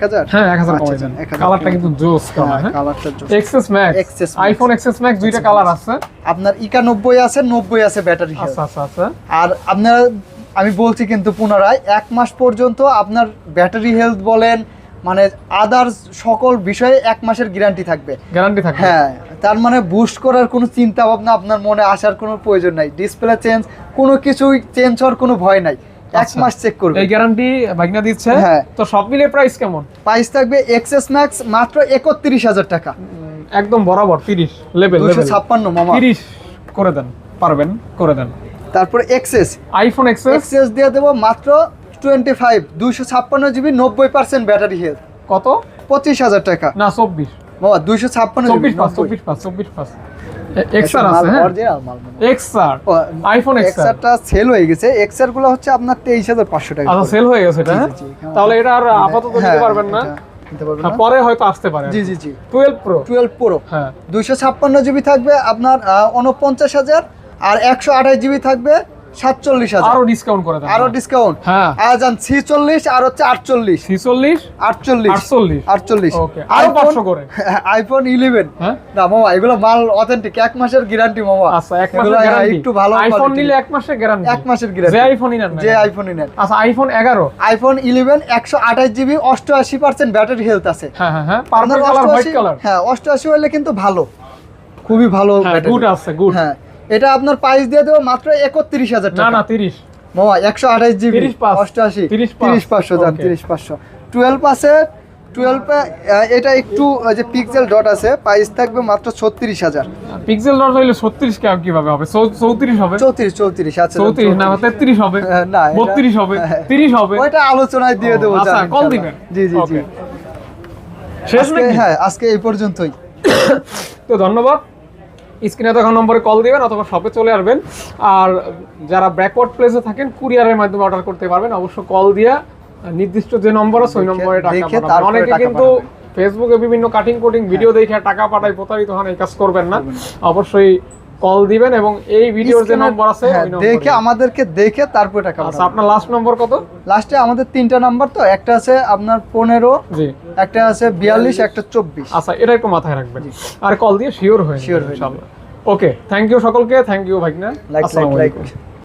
[SPEAKER 2] হাজার?
[SPEAKER 1] হ্যাঁ
[SPEAKER 2] আচ্ছা,
[SPEAKER 1] কমাই দেন। কালারটা কিন্তু জোস কালার হ্যাঁ।
[SPEAKER 2] কালারটা
[SPEAKER 1] XS max iPhone XS max দুইটা কালার আছে।
[SPEAKER 2] আপনার একানব্বই আছে নব্বই আছে ব্যাটারি
[SPEAKER 1] আচ্ছা আচ্ছা আচ্ছা।
[SPEAKER 2] আর আপনারা আমি বলছি কিন্তু পুনরায় এক মাস পর্যন্ত আপনার ব্যাটারি হেলথ বলেন মানে আদার্স সকল বিষয়ে এক মাসের গ্যারান্টি থাকবে।
[SPEAKER 1] গ্যারান্টি থাকে
[SPEAKER 2] হ্যাঁ তার মানে বুস্ট করার কোনো চিন্তা ভাবনা আপনার মনে আসার কোনো প্রয়োজন নাই। ডিসপ্লে চেঞ্জ কোনো কিছুই চেঞ্জ হওয়ার কোনো ভয় নাই। এক
[SPEAKER 1] আচ্ছা।
[SPEAKER 2] মাস চেক করবে।
[SPEAKER 1] এই গ্যারান্টি ভাগনা দিচ্ছে?
[SPEAKER 2] হ্যাঁ।
[SPEAKER 1] তো সব মিলে প্রাইস কেমন?
[SPEAKER 2] প্রাইস থাকবে এক্সএস ম্যাক্স মাত্র একত্রিশ হাজার টাকা।
[SPEAKER 1] একদম বরাবর তিরিশ লেভেল
[SPEAKER 2] দুশো
[SPEAKER 1] লেভেল
[SPEAKER 2] ছাপ্পান্ন মামা।
[SPEAKER 1] তিরিশ করে দেন পারবেন করে দেন।
[SPEAKER 2] তারপরে এক্সএস
[SPEAKER 1] আইফোন এক্সএস
[SPEAKER 2] এক্সএস দিয়ে দেবো মাত্র টোয়েন্টি ফাইভ দুশো ছাপ্পান্ন জিবি নব্বই পার্সেন্ট ব্যাটারি হেলথ
[SPEAKER 1] কত?
[SPEAKER 2] পঁচিশ হাজার টাকা।
[SPEAKER 1] না চব্বিশ।
[SPEAKER 2] বাবা দুইশো ছাপ্পান্ন
[SPEAKER 1] চব্বিশ পাঁচ চব্বিশ পাঁচ চব্বিশ পাঁচ। এক্সআর আছে হ্যাঁ? এক্সআর আইফোন এক্সআর
[SPEAKER 2] সেল হয়ে গেছে। গুলো হচ্ছে আপনার তেইশ হাজার পাঁচশো টাকা
[SPEAKER 1] আচ্ছা সেল হয়ে গেছে এটা হ্যাঁ?
[SPEAKER 2] জি।
[SPEAKER 1] তাহলে এটা আর আপাতত
[SPEAKER 2] হ্যাঁ,
[SPEAKER 1] পারবেন না। হ্যাঁ, পরে হয়তো আসতে পারে।
[SPEAKER 2] জি জি জি।
[SPEAKER 1] টুয়েলভ প্রো
[SPEAKER 2] টুয়েলভ প্রো
[SPEAKER 1] হ্যাঁ।
[SPEAKER 2] দুইশো ছাপ্পান্ন জিবি থাকবে আপনার উনপঞ্চাশ হাজার আর একশো আঠাশ জিবি থাকবে সাতচল্লিশ হাজার।
[SPEAKER 1] আরও ডিসকাউন্ট করে
[SPEAKER 2] আরও ডিসকাউন্ট
[SPEAKER 1] হ্যাঁ।
[SPEAKER 2] আর যান ছিচল্লিশ আর হচ্ছে আটচল্লিশ।
[SPEAKER 1] ছিচল্লিশ?
[SPEAKER 2] আটচল্লিশ।
[SPEAKER 1] আটচল্লিশ?
[SPEAKER 2] আটচল্লিশ।
[SPEAKER 1] ওকে। আরও পাঁচশো করে।
[SPEAKER 2] আইফোন ইলেভেন
[SPEAKER 1] হ্যাঁ।
[SPEAKER 2] না মামা এগুলো মাল অথেন্টিক এক মাসের গ্যারান্টি মামা।
[SPEAKER 1] আচ্ছা এক মাসের
[SPEAKER 2] হ্যাঁ,
[SPEAKER 1] গ্যারান্টি
[SPEAKER 2] একটু ভালো
[SPEAKER 1] আইফোন নিলে এক মাসের গ্যারান্টি
[SPEAKER 2] এক মাসের
[SPEAKER 1] যে
[SPEAKER 2] গ্যারান্টি
[SPEAKER 1] আইফোনই নেন
[SPEAKER 2] যে আইফোনই নেন।
[SPEAKER 1] আচ্ছা আইফোন এগারো?
[SPEAKER 2] আইফোন ইলেভেন একশো আঠাশ জিবি অষ্টআশি পার্সেন্ট ব্যাটারি হেলথ আছে।
[SPEAKER 1] হ্যাঁ হ্যাঁ হ্যাঁ। পার্পল
[SPEAKER 2] আপনার
[SPEAKER 1] কালার হোয়াইট
[SPEAKER 2] 88
[SPEAKER 1] কালার
[SPEAKER 2] হ্যাঁ অষ্টআশি হলে কিন্তু ভালো। খুবই ভালো
[SPEAKER 1] হ্যাঁ গুড আছে গুড
[SPEAKER 2] হ্যাঁ। এটা আপনার প্রাইস দিয়ে দেবো মাত্র একত্রিশ হাজার টাকা।
[SPEAKER 1] না তিরিশ।
[SPEAKER 2] মামা একশো আঠাশ জিবি অষ্টআশি তিরিশ পাঁচশো যান তিরিশ পাঁচশো। টুয়েলভ আছে টুয়েলভে এটা একটু যে পিক্সেল ডট আছে প্রাইস থাকবে মাত্র ছত্রিশ হাজার।
[SPEAKER 1] পিক্সেল ডট হইলে ছত্রিশ কীভাবে হবে? চৌত্রিশ হবে?
[SPEAKER 2] চৌত্রিশ চৌত্রিশ আচ্ছা
[SPEAKER 1] চৌত্রিশ না তেত্রিশ হবে।
[SPEAKER 2] হ্যাঁ, না,
[SPEAKER 1] বত্রিশ হবে
[SPEAKER 2] হ্যাঁ।
[SPEAKER 1] তিরিশ হবে।
[SPEAKER 2] ওইটা আলোচনায় দিয়ে দেবো
[SPEAKER 1] আচ্ছা, কল দিবেন।
[SPEAKER 2] জি জি জি।
[SPEAKER 1] শেষ
[SPEAKER 2] আজকে- হ্যাঁ আজকে এই পর্যন্তই।
[SPEAKER 1] তো ধন্যবাদ। স্ক্রিনে দেখানো নম্বরে কল দিবেন অথবা শপে চলে আসবেন। আর যারা ব্যাকওয়ার্ড প্লেসে থাকেন কুরিয়ারের মাধ্যমে অর্ডার করতে পারবেন। অবশ্য কল দিয়া নির্দিষ্ট যে নম্বর আছে ওই নম্বরে টাকা পাঠাবেন। অনেকে কিন্তু ফেসবুকে বিভিন্ন কাটিং কোটিং ভিডিও দেখে টাকা পাঠায় প্রতারিত হন এই কাজ করবেন না। অবশ্যই কল দিবেন এবং এই ভিডিওর যে নম্বর আছে
[SPEAKER 2] হ্যাঁ, দেখে আমাদেরকে দেখে তারপরে টাকা
[SPEAKER 1] আচ্ছা আপনার লাস্ট নম্বর কত?
[SPEAKER 2] লাস্টে আমাদের তিনটা নাম্বার তো একটা আছে আপনার পনেরো
[SPEAKER 1] জি।
[SPEAKER 2] একটা আছে বিয়াল্লিশ একটা চব্বিশ।
[SPEAKER 1] আচ্ছা এটা একটু মাথায় রাখবেন। আর কল দিয়ে শিওর হয়ে
[SPEAKER 2] শিওর হয়ে
[SPEAKER 1] ইনশাআল্লাহ। ওকে থ্যাংক ইউ সকলকে থ্যাংক ইউ ভাইকনা
[SPEAKER 2] লাইক
[SPEAKER 1] আসসালামু আলাইকুম।
[SPEAKER 2] লাইক